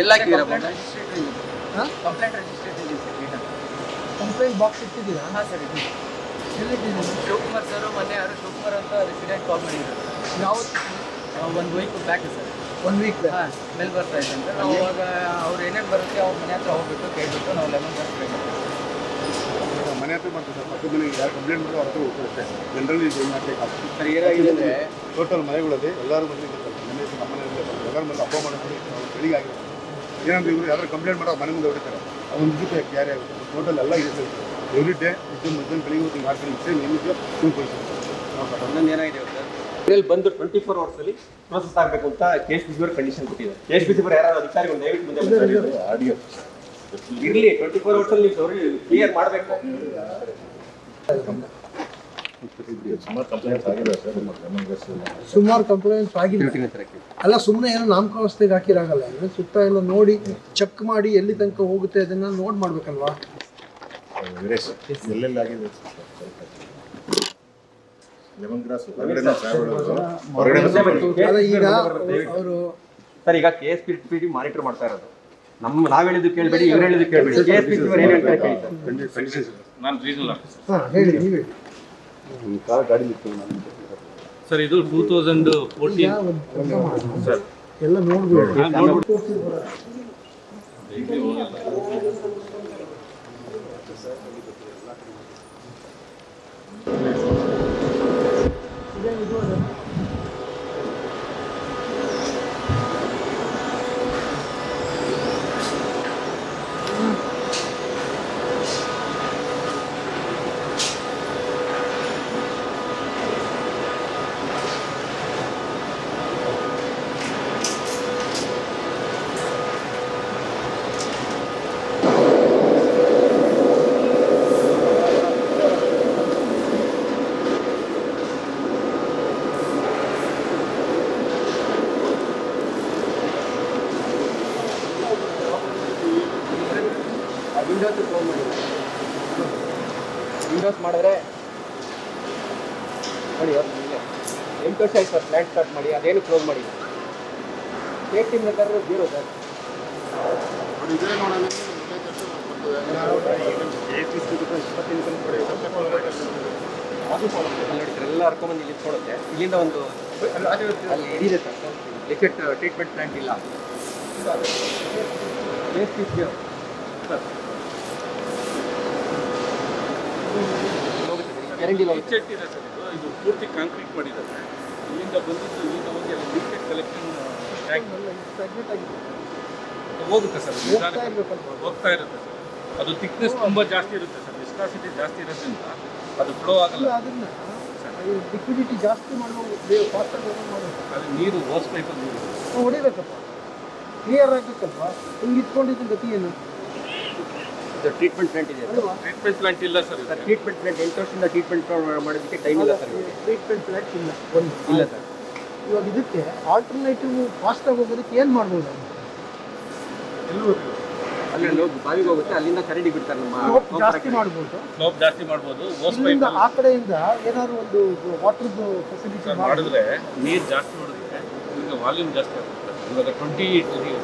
ಎಲ್ಲ ಹಾಕಿದ್ದೀರಾ ಕಂಪ್ಲೇಂಟ್ ರಿಜಿಸ್ಟ್ರೇಷನ್ ಇದೆ. ಕಂಪ್ಲೇಂಟ್ ಬಾಕ್ಸ್ ಇಟ್ಟಿದ್ದೀರಾ? ಶಿವಕುಮಾರ್ ಸರ್ ಮೊನ್ನೆ ಯಾರು ಶಿವಕುಮಾರ್ ಅಂತ ರೆಸಿಡೆಂಟ್ ಕಾಲ್ ಮಾಡಿದ್ರು. ನಾವು ಒಂದು week back sir. One week ಹಾಂ ಸ್ಮೆಲ್ ಬರ್ತಾ ಇದೆ ಅಂತ ನಾವು ಅವಾಗ ಅವ್ರು ಏನೇನು ಬರುತ್ತೆ ಅವ್ರ ಮನೆ ಹತ್ರ ಹೋಗ್ಬಿಟ್ಟು ಕೇಳ್ಬಿಟ್ಟು ನಾವು ಲೆಮನ್ ಬರ್ಸ್ಬೇಕು ಮನೆ ಹತ್ರ ಬರ್ತದೆ ಸರ್. ಪಕ್ಕದ ಮನೆಗೆ ಯಾರು ಕಂಪ್ಲೇಂಟ್ ಮಾಡೋ ಹತ್ರ ಹೋಗ್ತಾರೆ ಜನರಲಿ ಇದು ಮಾಡ್ಲಿಕ್ಕೆ ಸರ್ ಏನಾಗಿದೆ ಅಂದರೆ? ಟೋಟಲ್ ಮನೆಗಳಲ್ಲಿ ಎಲ್ಲರೂ ಬಂದಿರ್ತಾರೆ ಮನೆ ನಮ್ಮ ಮನೆಯಲ್ಲಿ ಎಲ್ಲರೂ ಬಂದು ಹಬ್ಬ ಮಾಡಿ ಅವ್ರು ಬೆಳಿಗ್ಗೆ ಆಗಿರುತ್ತೆ ಏನಂದ್ರೆ ಇವರು ಯಾರು ಕಂಪ್ಲೇಂಟ್ ಮಾಡೋ ಮನೆ ಮುಂದೆ ಹೊಡಿತಾರೆ ಅದೊಂದು ಇದಕ್ಕೆ ಕ್ಯಾರಿ ಆಗುತ್ತೆ ಟೋಟಲ್ ಎಲ್ಲ ಇದೆ ಸರ್. ಎವ್ರಿ ಡೇ ಇದು ಮಧ್ಯಾಹ್ನ ಬೆಳಿಗ್ಗೆ ಹೋಗಿ ಮಾಡ್ತಾರೆ ಸೇಮ್ ಏನಾಗಿದೆ ಇದ್ರಲ್ಲಿ ಬಂದು ಟ್ವೆಂಟಿ ಫೋರ್ ಅವರ್ಸಲ್ಲಿ ಪ್ರೋಸೆಸ್ ಆಗಬೇಕು ಅಂತ K S B C condition ಕೊಟ್ಟಿದ್ದಾರೆ ಕೆ ಎಸ್ ಬಿ ಸಿ ಯಾರು ಅಧಿಕಾರಿಗಳು ದಯವಿಟ್ಟು ಮುಂದೆ ಆಡಿಯೋ ಇರಲಿ ಟ್ವೆಂಟಿ ಫೋರ್ ಅವರ್ಸ್ ಅಲ್ಲಿ ನೀವು ಕ್ಲಿಯರ್ ಮಾಡಬೇಕು. ಸುಮಾರು ಕಂಪ್ಲೇಂಟ್ಸ್ ಆಗಿದೆ ಅಲ್ಲ ಸುಮ್ಮನೆ ಏನೋ ನಾಮಕಾವಸ್ಥೆಗೆ ಹಾಕಿರಾಗಲ್ಲ. ಅಂದ್ರೆ ಸುತ್ತ ಎಲ್ಲ ನೋಡಿ ಚೆಕ್ ಮಾಡಿ ಎಲ್ಲಿ ತನಕ ಹೋಗುತ್ತೆ ಅದನ್ನ ನೋಡ್ ಮಾಡ್ಬೇಕಲ್ವಾ? ಈಗ ಅವರು ಸರ್ ಈಗ K S P P D monitor ಮಾಡ್ತಾ ಇರೋದು. ನಮ್ಮ ನಾವೇಳಿದ್ದು ಕೇಳಬೇಡಿ ಇವ್ರು ಹೇಳಿದ್ದು ಕೇಳಬೇಡಿ ಕೆ ಎಸ್ ಪಿ ಸಿವರ್ ಏನು ಹೇಳ್ತಾರೆ ಕೇಳಿ ನಾನು ರೀಜನಲ್ ಆಫೀಸರ್ ಹಾಂ ಹೇಳಿ ನೀವೇ ಕಾರ್ ಗಾಡಿ ಸರ್ ಇದು ಟೂ ತೌಸಂಡ್ ಫೋರ್ಟೀನ್ ಸರ್ ಎಲ್ಲ ನೋಡ್ಬೋದು ಇದು ವರ್ಷ ಆಯ್ತು ಸರ್ ಲ್ಯಾಂಡ್ ಸ್ಟಾರ್ಟ್ ಮಾಡಿ ಅದೇನು ಕ್ಲೋಸ್ ಮಾಡಿ ಸೇಫ್ಟಿ ಬೇಕಾದ್ರೆ ಜೀರೋ ಸರ್ ಸರ್ ಎಲ್ಲ ಹರ್ಕೊಂಡ್ಬಂದು ಇಲ್ಲಿ ಕೊಡುತ್ತೆ. ಇಲ್ಲಿಂದ ಒಂದು ಅಲ್ಲಿ ಇದೆ ಸರ್. ಲಿಕ್ವಿಡ್ ಟ್ರೀಟ್ಮೆಂಟ್ ಪ್ಲಾಂಟ್ ಇಲ್ಲ. Waste is sir. ಇದು ಪೂರ್ತಿ ಕಾಂಕ್ರೀಟ್ ಮಾಡಿದ್ದಾರೆ. ಇಲ್ಲಿಂದ ಬಂದಿದ್ದು ಇಲ್ಲಿಂದ ಹೋಗಿ ಅಲ್ಲಿ ಕಲೆಕ್ಷನ್ ಟ್ಯಾಂಕ್ ಹೋಗುತ್ತೆ ಸರ್ ಹೋಗ್ತಾ ಇರುತ್ತೆ ಸರ್. ಅದು ಥಿಕ್ನೆಸ್ ತುಂಬ ಜಾಸ್ತಿ ಇರುತ್ತೆ ಸರ್ ವಿಸ್ಕಾಸಿಟಿ ಜಾಸ್ತಿ ಇರೋದ್ರಿಂದ ಅದು ಫ್ಲೋ ಆಗಲ್ಲ. ಅದನ್ನ ಲಿಕ್ವಿಡಿಟಿ ಜಾಸ್ತಿ ಮಾಡುವ ಫಾಸ್ಟಾಗಿ ಮಾಡಬೇಕು ಅದು ನೀರು ಹೋಸ್ ಪೈಪಲ್ಲಿ ನೀರು. ಹೊಡಿಬೇಕಪ್ಪ. ಕ್ಲಿಯರ್ ಆಗಬೇಕಲ್ವಾ? ಹಿಂಗೆ ಇಟ್ಕೊಂಡಿದ್ದು ಗತಿ ಏನು? ಇದು ಟ್ರೀಟ್ಮೆಂಟ್ ಪ್ಲಾಂಟ್ ಇದೆ ಟ್ರೀಟ್ಮೆಂಟ್ ಪ್ಲಾಂಟ್ ಇಲ್ಲ ಸರ್ ಸರ್ ಟ್ರೀಟ್ಮೆಂಟ್ ಪ್ಲಾಂಟ್ ಎಂಟು ವರ್ಷದಿಂದ ಟ್ರೀಟ್ಮೆಂಟ್ ಮಾಡೋದಕ್ಕೆ ಟೈಮ್ ಇಲ್ಲ ಸರ್ ಟ್ರೀಟ್ಮೆಂಟ್ ಪ್ಲಾಂಟ್ ಇಲ್ಲ. ಒಂದು ಇಲ್ಲ ಸರ್. ಇವಾಗ ಇದಕ್ಕೆ ಆಲ್ಟರ್ನೇಟಿವ್ ಆಗಿ ಹೋಗೋದಕ್ಕೆ ಏನು ಮಾಡ್ಬೋದು? ಅಲ್ಲಿ ಹೋಗಿ ಬಾವಿಗೆ ಹೋಗುತ್ತೆ ಅಲ್ಲಿಂದ ಚರಂಡಿ ಬಿಡ್ತಾರೆ ನಮ್ಮ ಜಾಸ್ತಿ. ಮಾಡ್ಬೋದು? ಸ್ಲೋಪ್ ಜಾಸ್ತಿ ಮಾಡ್ಬೋದು ಇಲ್ಲಿಂದ ಪೈಪ್. ಆ ಕಡೆಯಿಂದ ಏನಾದ್ರು ಒಂದು ವಾಟರ್ದು ಫೆಸಿಲಿಟಿ ಮಾಡಿದ್ರೆ ನೀರು ಜಾಸ್ತಿ ಮಾಡಿದ್ರೆ ಈಗ ವಾಲ್ಯೂಮ್ ಜಾಸ್ತಿ ಆಗುತ್ತೆ. ಇವಾಗ twenty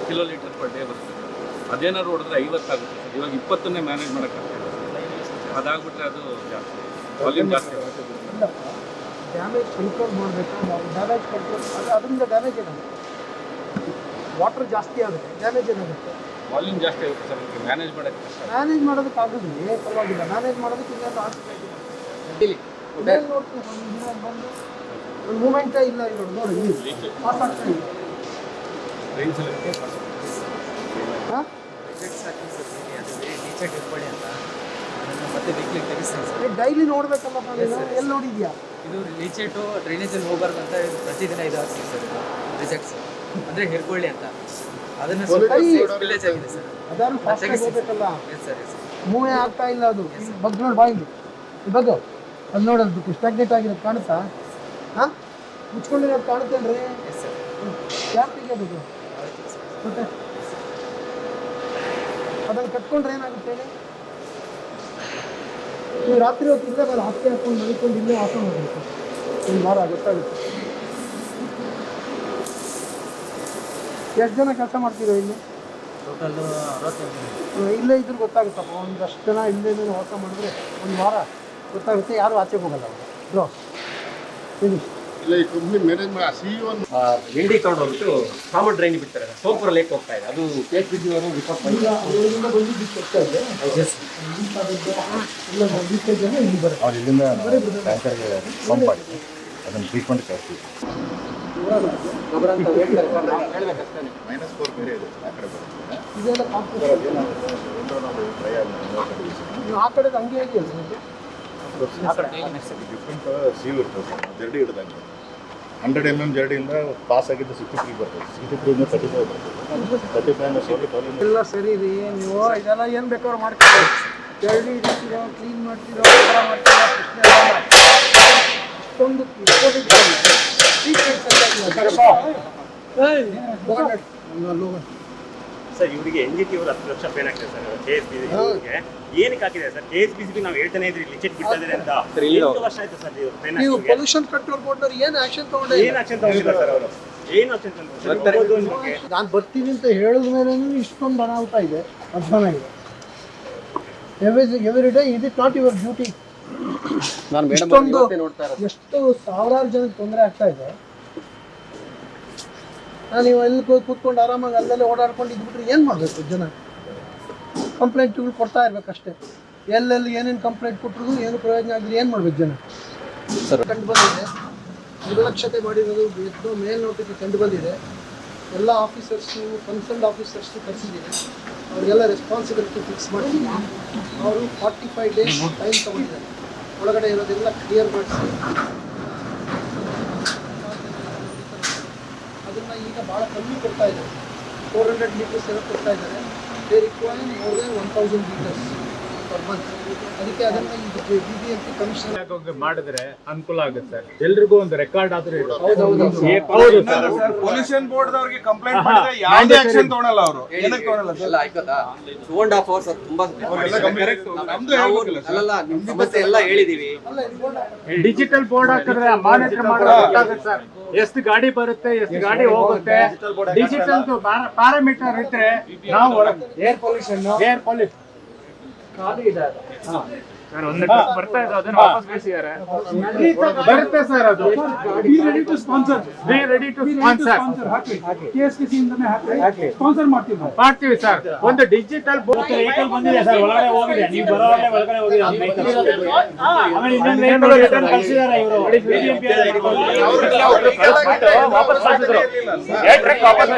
kilo litre per day ಬರುತ್ತೆ. ಅದೇನಾದ್ರು ಹೊಡೆದ್ರೆ ಐವತ್ತಾಗುತ್ತೆ ಸರ್. ಇವಾಗ ಇಪ್ಪತ್ತನ್ನೇ ಮ್ಯಾನೇಜ್ ಮಾಡೋಕ್ಕಾಗುತ್ತೆ ಅದಾಗ್ಬಿಟ್ರೆ ಅದು ಜಾಸ್ತಿ. ವಾಲ್ಯೂಮ್ ಜಾಸ್ತಿ ಡ್ಯಾಮೇಜ್ ಕಂಟ್ರೋಲ್ ಮಾಡಬೇಕು ನಾವು ಡ್ಯಾಮೇಜ್ ಕಂಟ್ರೋಲ್ ಅದು ಅದರಿಂದ ಡ್ಯಾಮೇಜ್ ಏನಾಗುತ್ತೆ? ವಾಟರ್ ಜಾಸ್ತಿ ಆಗುತ್ತೆ ಡ್ಯಾಮೇಜ್ ಏನಾಗುತ್ತೆ? ವಾಲ್ಯೂಮ್ ಜಾಸ್ತಿ ಆಗುತ್ತೆ ಸರ್. ನಿಮಗೆ ಮ್ಯಾನೇಜ್ ಮಾಡೋಕ್ಕೆ ಕಷ್ಟ ಮ್ಯಾನೇಜ್ ಮಾಡೋದಕ್ಕೆ ಆಗೋದಿಲ್ಲ ಪರವಾಗಿಲ್ಲ. ಮ್ಯಾನೇಜ್ ಮಾಡೋದಕ್ಕೆ ಇನ್ನೊಂದು ಆಸಕ್ತಿ ದಿನ ಬಂದು. ಒಂದು ಮೂಮೆಂಟೇ ಇಲ್ಲ ಇರೋದು ನೋಡಿ ಪಾಸ್ ಆಗ್ತಾ ಇದೆ. ಟೀಚರ್ ಇಟ್ಕೊಳ್ಳಿ ಅಂತ. ಅದನ್ನು ಮತ್ತೆ ವೀಕ್ಲಿ ತೆಗಿಸ್ತೀನಿ ಸರ್. ಡೈಲಿ ನೋಡ್ಬೇಕಲ್ಲಪ್ಪ ನೀನು ಎಲ್ಲಿ? ನೋಡಿದ್ಯಾ? ಇದು ಲೀಚೆಟು ಡ್ರೈನೇಜಲ್ಲಿ ಹೋಗ್ಬಾರ್ದು ಅಂತ ಇದು ಪ್ರತಿದಿನ ಇದು ಹಾಕ್ತೀವಿ ಸರ್ ರಿಜೆಕ್ಟ್ ರಿಜೆಕ್ಟ್ಸ್ ಅಂದರೆ ಹಿಡ್ಕೊಳ್ಳಿ ಅಂತ. ಅದನ್ನು ಸ್ವಲ್ಪ ವಿಲೇಜ್ ಆಗಿದೆ ಸರ್. ಅದಾರು ಫಾಸ್ಟಾಗಿ ಹೋಗ್ಬೇಕಲ್ಲ? ಎಸ್ ಸರ್ ಎಸ್ ಮೂವೇ ಆಗ್ತಾ ಇಲ್ಲ ಅದು. ಬಗ್ಗೆ ನೋಡಿ ಬಾಯಿಂದು ಬಗ್ಗೆ. ಅದು ನೋಡೋದು ಸ್ಟಾಗ್ನೇಟ್ ಆಗಿರೋದು ಕಾಣುತ್ತಾ? ಹಾಂ? ಮುಚ್ಕೊಂಡಿರೋದು ಕಾಣುತ್ತೇನ್ರಿ? ಎಸ್ ಸರ್ ಯಾರು ತೆಗಿಯೋದು ಮತ್ತೆ? ಅದನ್ನು ಕಟ್ಕೊಂಡ್ರೆ ಏನಾಗುತ್ತೆ ನೀವು ರಾತ್ರಿ ಹೊತ್ತು ಇಲ್ಲೇ ಬರೋ ಹತ್ತಿ ಹಾಕೊಂಡು ಮಲ್ಕೊಂಡು ಇಲ್ಲೇ ವಾಸ ಮಾಡಬೇಕು. ಒಂದು ವಾರ ಗೊತ್ತಾಗುತ್ತೆ. ಎಷ್ಟು ಜನ ಕೆಲಸ ಮಾಡ್ತೀರೋ ಇಲ್ಲಿ? ಇಲ್ಲೇ ಇದ್ರೆ ಗೊತ್ತಾಗುತ್ತಪ್ಪ. ಒಂದಷ್ಟು ಜನ ಇಲ್ಲೇ ವಾಸ ಮಾಡಿದ್ರೆ ಒಂದು ವಾರ ಗೊತ್ತಾಗುತ್ತೆ ಯಾರು ಆಚೆಗೆ ಹೋಗಲ್ಲ ಅವರು. ಬ್ರೋ ಫಿನಿಶ್ ಇಲ್ಲ ಈ ಕಂಪ್ನಿ ಮ್ಯಾನೇಜ್ ಮಾಡಿ ಸಿ ಒಂದು ಎಂಡಿ ತಗೊಂಡು ಹೋಗ್ಬಿಟ್ಟು ಕಾಮನ್ ಡ್ರೈನ್ ಬಿಡ್ತಾರೆ. ಸೋಪುರ ಲೇಕ್ ಹೋಗ್ತಾ ಇದೆ. ಅದು ಕೆ ಎಸ್ ಬಿ ಜಿ ಅವರು ರಿಪೋರ್ಟ್ ಅವ್ರು ಇಲ್ಲಿಂದ ಟ್ಯಾಂಕರ್ಗೆ ಪಂಪ್ ಮಾಡಿ ಅದನ್ನು ಟ್ರೀಟ್ಮೆಂಟ್ ಕಳಿಸ್ತೀವಿ ಮೈನಸ್ ಫೋರ್ ಬೇರೆ ಇದೆ. ಆ ಕಡೆ ಬರುತ್ತೆ. ಆ ಕಡೆ ಹಂಗೆ ಇದೆಯಲ್ಲ ಡಿಫ್ರೆಂಟ್ ಸೀಲ್ ಇರ್ತದೆ ಜರ್ಡಿ ಜರಡಿ ಹಿಡ್ದಂಗೆ ಹಂಡ್ರೆಡ್ ಎಂ ಎಂ ಜರ್ಡಿಯಿಂದ ಪಾಸ್ ಆಗಿದ್ದು ಸಿಕ್ಸ್ಟಿ ತ್ರೀ ಬರ್ತದೆ ಸಿಕ್ಸ್ಟಿ ತ್ರೀಯಿಂದ ತರ್ಟಿ ಫೈವ್ ಬರ್ತದೆ ತರ್ಟಿ ಫೈವ್ ಎಲ್ಲ ಸರಿ ರೀ ನೀವು? ಇದೆಲ್ಲ ಏನು ಬೇಕಾದ್ರೂ ಮಾಡ್ತೀವಿ ಜಲ್ದಿ ಹಿಡಿತೀರೋ ಕ್ಲೀನ್ ಮಾಡ್ತೀರೋ ಮಾಡ್ತೀರೋ. ಇಷ್ಟೊಂದು treatment ಸರ್ ಇವರಿಗೆ ಎನ್ ಜಿ ಟಿ ಅವರು ಹತ್ತು ಲಕ್ಷ ಪೇನ್ ಆಗ್ತದೆ ಸರ್ ಕೆ ಎಸ್ ಬಿ ಇವರಿಗೆ ಏನಕ್ಕೆ ಹಾಕಿದೆ sir K S B C ನಾವು ಹೇಳ್ತಾನೆ ಇದ್ರಿ ಲಿಚೆಟ್ ಬಿಡ್ತಾ ಇದ್ದಾರೆ ಅಂತ. ಎಷ್ಟು ವರ್ಷ ಆಯ್ತು ಸರ್ ನೀವು ಪೇನ್ ನೀವು ಪೊಲ್ಯೂಷನ್ ಕಂಟ್ರೋಲ್ ಬೋರ್ಡ್ನವ್ರು ಏನು ಆಕ್ಷನ್ ತಗೊಂಡೇ? ಏನು ಆಕ್ಷನ್ ತಗೊಂಡಿಲ್ಲ ಸರ್ ಅವರು? ಏನು ಆಕ್ಷನ್ ತಗೊಂಡಿಲ್ಲ ನಾನು ಬರ್ತೀನಿ ಅಂತ ಹೇಳಿದ ಮೇಲೆ ಇಷ್ಟೊಂದು ಅನಾಹುತ ಇದೆ ಅಧ್ವಾನ ಇದೆ. Every every day it not your duty ನಾನು ಮೇಡಮ್ ನೋಡ್ತಾ ಇರೋದು. ಎಷ್ಟು ಸಾವಿರಾರು ಜನಕ್ಕೆ ತೊಂದರೆ ಆಗ್ತಾ ಇದೆ. ನೀವು ಎಲ್ಲಿ ಕೂತ್ಕೊಂಡು ಆರಾಮಾಗಿ ಅಲ್ಲಲ್ಲೇ ಓಡಾಡ್ಕೊಂಡು ಇದ್ಬಿಟ್ರೆ ಏನು ಮಾಡಬೇಕು ಜನ? ಕಂಪ್ಲೇಂಟ್ಗಳು ಕೊಡ್ತಾ ಇರ್ಬೇಕಷ್ಟೇ. ಎಲ್ಲೆಲ್ಲಿ ಏನೇನು ಕಂಪ್ಲೇಂಟ್ ಕೊಟ್ಟರು ಏನು ಪ್ರಯೋಜನ ಆಗಿದ್ರೆ ಏನು ಮಾಡಬೇಕು ಜನ. ಕಂಡು ಬಂದಿದೆ. ನಿರ್ಲಕ್ಷ್ಯತೆ ಮಾಡಿರೋದು ಮೇಲ್ ಮೇಲ್ನೋಟಕ್ಕೆ ಕಂಡು ಬಂದಿದೆ. ಎಲ್ಲ ಆಫೀಸರ್ಸು ಕನ್ಸರ್ನ್ಡ್ ಆಫೀಸರ್ಸು ಕರೆಸಿದ್ದೀನಿ. ಅವರಿಗೆಲ್ಲ ರೆಸ್ಪಾನ್ಸಿಬಿಲಿಟಿ ಫಿಕ್ಸ್ ಮಾಡಿದ್ದೀನಿ ಅವರು ಫಾರ್ಟಿ ಫೈವ್ ಡೇಸ್ ಟೈಮ್ ತೊಗೊಂಡಿದ್ದಾರೆ. ಒಳಗಡೆ ಇರೋದೆಲ್ಲ ಕ್ಲಿಯರ್ ಮಾಡಿಸಿ. ಅದನ್ನು ಈಗ ಭಾಳ ಕಮ್ಮಿ ಕೊಡ್ತಾ ಇದ್ದಾರೆ. ಫೋರ್ ಹಂಡ್ರೆಡ್ ಲೀಟರ್ಸ್ ಎಲ್ಲ ಕೊಡ್ತಾ ಇದ್ದಾರೆ. They require more than one thousand litres per month ಅದಕ್ಕೆ ಅದನ್ನು B B M P commissioner ಮಾಡಿದ್ರೆ ಅನುಕೂಲ ಆಗುತ್ತೆ? ಸರ್ ಎಲ್ರಿಗೂ ಒಂದು ರೆಕಾರ್ಡ್ ಆದ್ರೂ ಹೌದು, ಹೌದು. ಹೌದು ಸರ್ ಪೊಲ್ಯೂಷನ್ ಬೋರ್ಡ್ ಅವ್ರಿಗೆ ಕಂಪ್ಲೇಂಟ್ ಮಾಡಿದ್ರೆ ಯಾವುದೇ ಆಕ್ಷನ್ ತಗೊಳಲ್ಲ ಅವರು. ಏನಕ್ಕೆ ತಗೊಳಲ್ಲ ಟೂ ಅಂಡ್ ಹಾಫ್ ಅವರ್ಸ್ ತುಂಬಾ. ಅಲ್ಲಲ್ಲ ನಿಮ್ ಸಮಸ್ಯೆ. ಎಲ್ಲ ಹೇಳಿದೀವಿ. ಡಿಜಿಟಲ್ ಬೋರ್ಡ್ ಹಾಕಿದ್ರೆ ಮಾನಿಟರ್ ಮಾಡೋದು ಸರ್ ಎಷ್ಟು ಗಾಡಿ ಬರುತ್ತೆ ಎಷ್ಟು ಗಾಡಿ ಹೋಗುತ್ತೆ. ಡಿಜಿಟಲ್ ಪ್ಯಾರಾಮೀಟರ್ ಇದ್ರೆ ನಾವು air pollution air pollution card ചെയ്തായിരുന്നു. ആ. ಬರುತ್ತೆ ಸರ್ ಅದು. Ready to sponsor ready to sponsor sponsor ಮಾಡ್ತೀವಿ ಸರ್. ಒಂದು ಡಿಜಿಟಲ್ ವೆಹಿಕಲ್ ಬಂದಿದೆ ಸರ್ ಒಳಗಡೆ ಹೋಗಿದೆ. ನೀವು ಬರೋವಾಗಲೇ ಒಳಗಡೆ ಹೋಗಿದೆ. ಆಮೇಲೆ ಇನ್ನೊಂದು vehicle return ಕಳ್ಸಿದ್ದಾರೆ ಇವರು. ವಾಪಸ್ ಕಳಿಸಿದ್ರು ಟ್ರಕ್ ವಾಪಸ್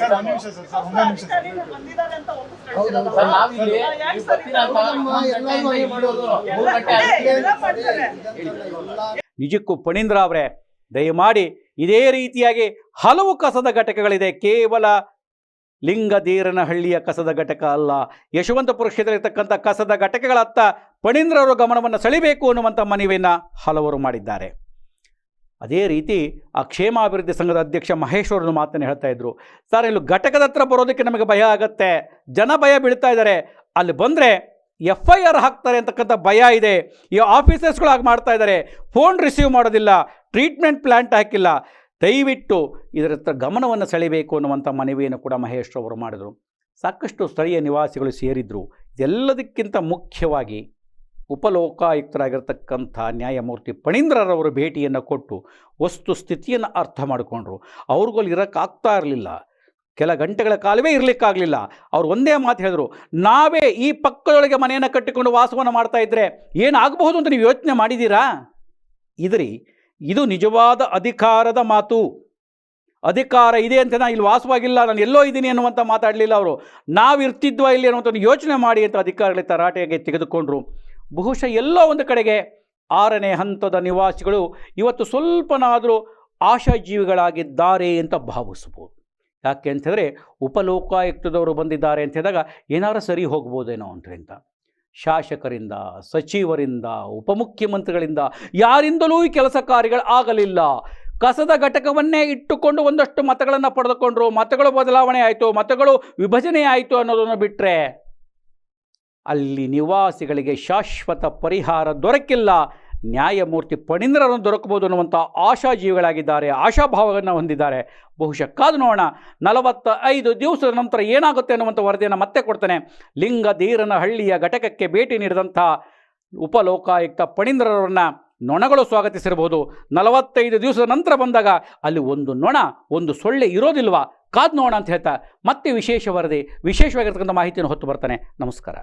ಸರ್ ಒಂದು ನಿಮಿಷ ಸರ್ ಸರ್ ಒಂದು ನಿಮಿಷ ಸರ್. ನಿಜಕ್ಕೂ ಪಣೀಂದ್ರ ಅವರೇ ದಯಮಾಡಿ ಇದೇ ರೀತಿಯಾಗಿ ಹಲವು ಕಸದ ಘಟಕಗಳಿದೆ. ಕೇವಲ ಲಿಂಗದೀರನಹಳ್ಳಿಯ ಕಸದ ಘಟಕ ಅಲ್ಲ ಯಶವಂತಪುರ ಕ್ಷೇತ್ರದಲ್ಲಿರ್ತಕ್ಕಂಥ ಕಸದ ಘಟಕಗಳತ್ತ ಪಣೀಂದ್ರ ಅವರ ಗಮನವನ್ನು ಸೆಳಿಬೇಕು ಅನ್ನುವಂಥ ಮನವಿಯನ್ನು ಹಲವರು ಮಾಡಿದ್ದಾರೆ. ಅದೇ ರೀತಿ ಆ ಕ್ಷೇಮಾಭಿವೃದ್ಧಿ ಸಂಘದ ಅಧ್ಯಕ್ಷ ಮಹೇಶ್ವರನ ಮಾತನ್ನು ಹೇಳ್ತಾ ಇದ್ರು ಸರ್ ಇಲ್ಲಿ ಘಟಕದ ಹತ್ರ ಬರೋದಕ್ಕೆ ನಮಗೆ ಭಯ ಆಗತ್ತೆ. ಜನ ಭಯ ಬೀಳ್ತಾ ಇದ್ದಾರೆ. ಅಲ್ಲಿ ಬಂದರೆ ಎಫ್ ಐ ಆರ್ ಹಾಕ್ತಾರೆ ಅಂತಕ್ಕಂಥ ಭಯ ಇದೆ. ಈ ಆಫೀಸರ್ಸ್ಗಳು ಹಾಗೆ ಮಾಡ್ತಾ ಇದ್ದಾರೆ. ಫೋನ್ ರಿಸೀವ್ ಮಾಡೋದಿಲ್ಲ. ಟ್ರೀಟ್ಮೆಂಟ್ ಪ್ಲ್ಯಾಂಟ್ ಹಾಕಿಲ್ಲ. ದಯವಿಟ್ಟು ಇದರ ಹತ್ರ ಗಮನವನ್ನು ಸೆಳೆಯಬೇಕು ಅನ್ನುವಂಥ ಮನವಿಯನ್ನು ಕೂಡ ಮಹೇಶ್ ಅವರು ಮಾಡಿದರು. ಸಾಕಷ್ಟು ಸ್ಥಳೀಯ ನಿವಾಸಿಗಳು ಸೇರಿದ್ರು. ಇದೆಲ್ಲದಕ್ಕಿಂತ ಮುಖ್ಯವಾಗಿ ಉಪಲೋಕಾಯುಕ್ತರಾಗಿರ್ತಕ್ಕಂಥ ನ್ಯಾಯಮೂರ್ತಿ ಪಣೀಂದ್ರರವರು ಭೇಟಿಯನ್ನು ಕೊಟ್ಟು ವಸ್ತು ಸ್ಥಿತಿಯನ್ನು ಅರ್ಥ ಮಾಡಿಕೊಂಡ್ರು. ಅವ್ರಿಗೂ ಇರೋಕ್ಕಾಗ್ತಾ ಇರಲಿಲ್ಲ. ಕೆಲ ಗಂಟೆಗಳ ಕಾಲವೇ ಇರಲಿಕ್ಕಾಗಲಿಲ್ಲ. ಅವ್ರು ಒಂದೇ ಮಾತು ಹೇಳಿದ್ರು, ನಾವೇ ಈ ಪಕ್ಕದೊಳಗೆ ಮನೆಯನ್ನು ಕಟ್ಟಿಕೊಂಡು ವಾಸವನ್ನು ಮಾಡ್ತಾ ಇದ್ದರೆ ಏನಾಗಬಹುದು ಅಂತ ನೀವು ಯೋಚನೆ ಮಾಡಿದ್ದೀರಾ ಇದ್ರಿ, ಇದು ನಿಜವಾದ ಅಧಿಕಾರದ ಮಾತು. ಅಧಿಕಾರ ಇದೆ ಅಂತ ನಾನು ಇಲ್ಲಿ ವಾಸವಾಗಿಲ್ಲ, ನಾನು ಎಲ್ಲೋ ಇದ್ದೀನಿ ಅನ್ನುವಂಥ ಮಾತಾಡಲಿಲ್ಲ ಅವರು. ನಾವು ಇರ್ತಿದ್ವಾ ಇಲ್ಲಿ ಅನ್ನುವಂಥ ಯೋಚನೆ ಮಾಡಿ ಅಂತ ಅಧಿಕಾರಿಗಳ ತರಾಟೆಗೆ ತೆಗೆದುಕೊಂಡ್ರು. ಬಹುಶಃ ಎಲ್ಲೋ ಒಂದು ಕಡೆಗೆ ಆರನೇ ಹಂತದ ನಿವಾಸಿಗಳು ಇವತ್ತು ಸ್ವಲ್ಪನಾದರೂ ಆಶಾಜೀವಿಗಳಾಗಿದ್ದಾರೆ ಅಂತ ಭಾವಿಸ್ಬೋದು ಯಾಕೆ ಅಂತ ಹೇಳಿದ್ರೆ ಉಪಲೋಕಾಯುಕ್ತದವರು ಬಂದಿದ್ದಾರೆ ಅಂತ ಹೇಳಿದಾಗ ಏನಾರು ಸರಿ ಹೋಗ್ಬೋದೇನೋ ಅಂತ ಶಾಸಕರಿಂದ, ಸಚಿವರಿಂದ, ಉಪಮುಖ್ಯಮಂತ್ರಿಗಳಿಂದ ಯಾರಿಂದಲೂ ಈ ಕೆಲಸ ಕಾರ್ಯಗಳು ಆಗಲಿಲ್ಲ. ಕಸದ ಘಟಕವನ್ನೇ ಇಟ್ಟುಕೊಂಡು ಒಂದಷ್ಟು ಮತಗಳನ್ನು ಪಡೆದುಕೊಂಡ್ರು, ಮತಗಳು ಬದಲಾವಣೆ ಆಯಿತು, ಮತಗಳು ವಿಭಜನೆ ಆಯಿತು ಅನ್ನೋದನ್ನು ಬಿಟ್ಟರೆ ಅಲ್ಲಿ ನಿವಾಸಿಗಳಿಗೆ ಶಾಶ್ವತ ಪರಿಹಾರ ದೊರಕಿಲ್ಲ. ನ್ಯಾಯಮೂರ್ತಿ ಪಣೀಂದ್ರರನ್ನು ದೊರಕಬಹುದು ಅನ್ನುವಂಥ ಆಶಾಜೀವಿಗಳಾಗಿದ್ದಾರೆ, ಆಶಾಭಾವಗಳನ್ನು ಹೊಂದಿದ್ದಾರೆ. ಬಹುಶಃ ಕಾದು ನೋಡೋಣ ನಲವತ್ತ ಐದು ದಿವಸದ ನಂತರ ಏನಾಗುತ್ತೆ ಅನ್ನುವಂಥ ವರದಿಯನ್ನು ಮತ್ತೆ ಕೊಡ್ತಾನೆ. ಲಿಂಗಧೀರನ ಹಳ್ಳಿಯ ಘಟಕಕ್ಕೆ ಭೇಟಿ ನೀಡಿದಂಥ ಉಪಲೋಕಾಯುಕ್ತ ಪಣೀಂದ್ರರನ್ನು ನೊಣಗಳು ಸ್ವಾಗತಿಸಿರಬಹುದು. ನಲವತ್ತೈದು ದಿವಸದ ನಂತರ ಬಂದಾಗ ಅಲ್ಲಿ ಒಂದು ನೊಣ, ಒಂದು ಸೊಳ್ಳೆ ಇರೋದಿಲ್ವಾ? ಕಾದು ನೋಡೋಣ ಅಂತ ಹೇಳ್ತಾ, ಮತ್ತೆ ವಿಶೇಷ ವರದಿ, ವಿಶೇಷವಾಗಿರ್ತಕ್ಕಂಥ ಮಾಹಿತಿಯನ್ನು ಹೊತ್ತು ಬರ್ತಾನೆ. ನಮಸ್ಕಾರ.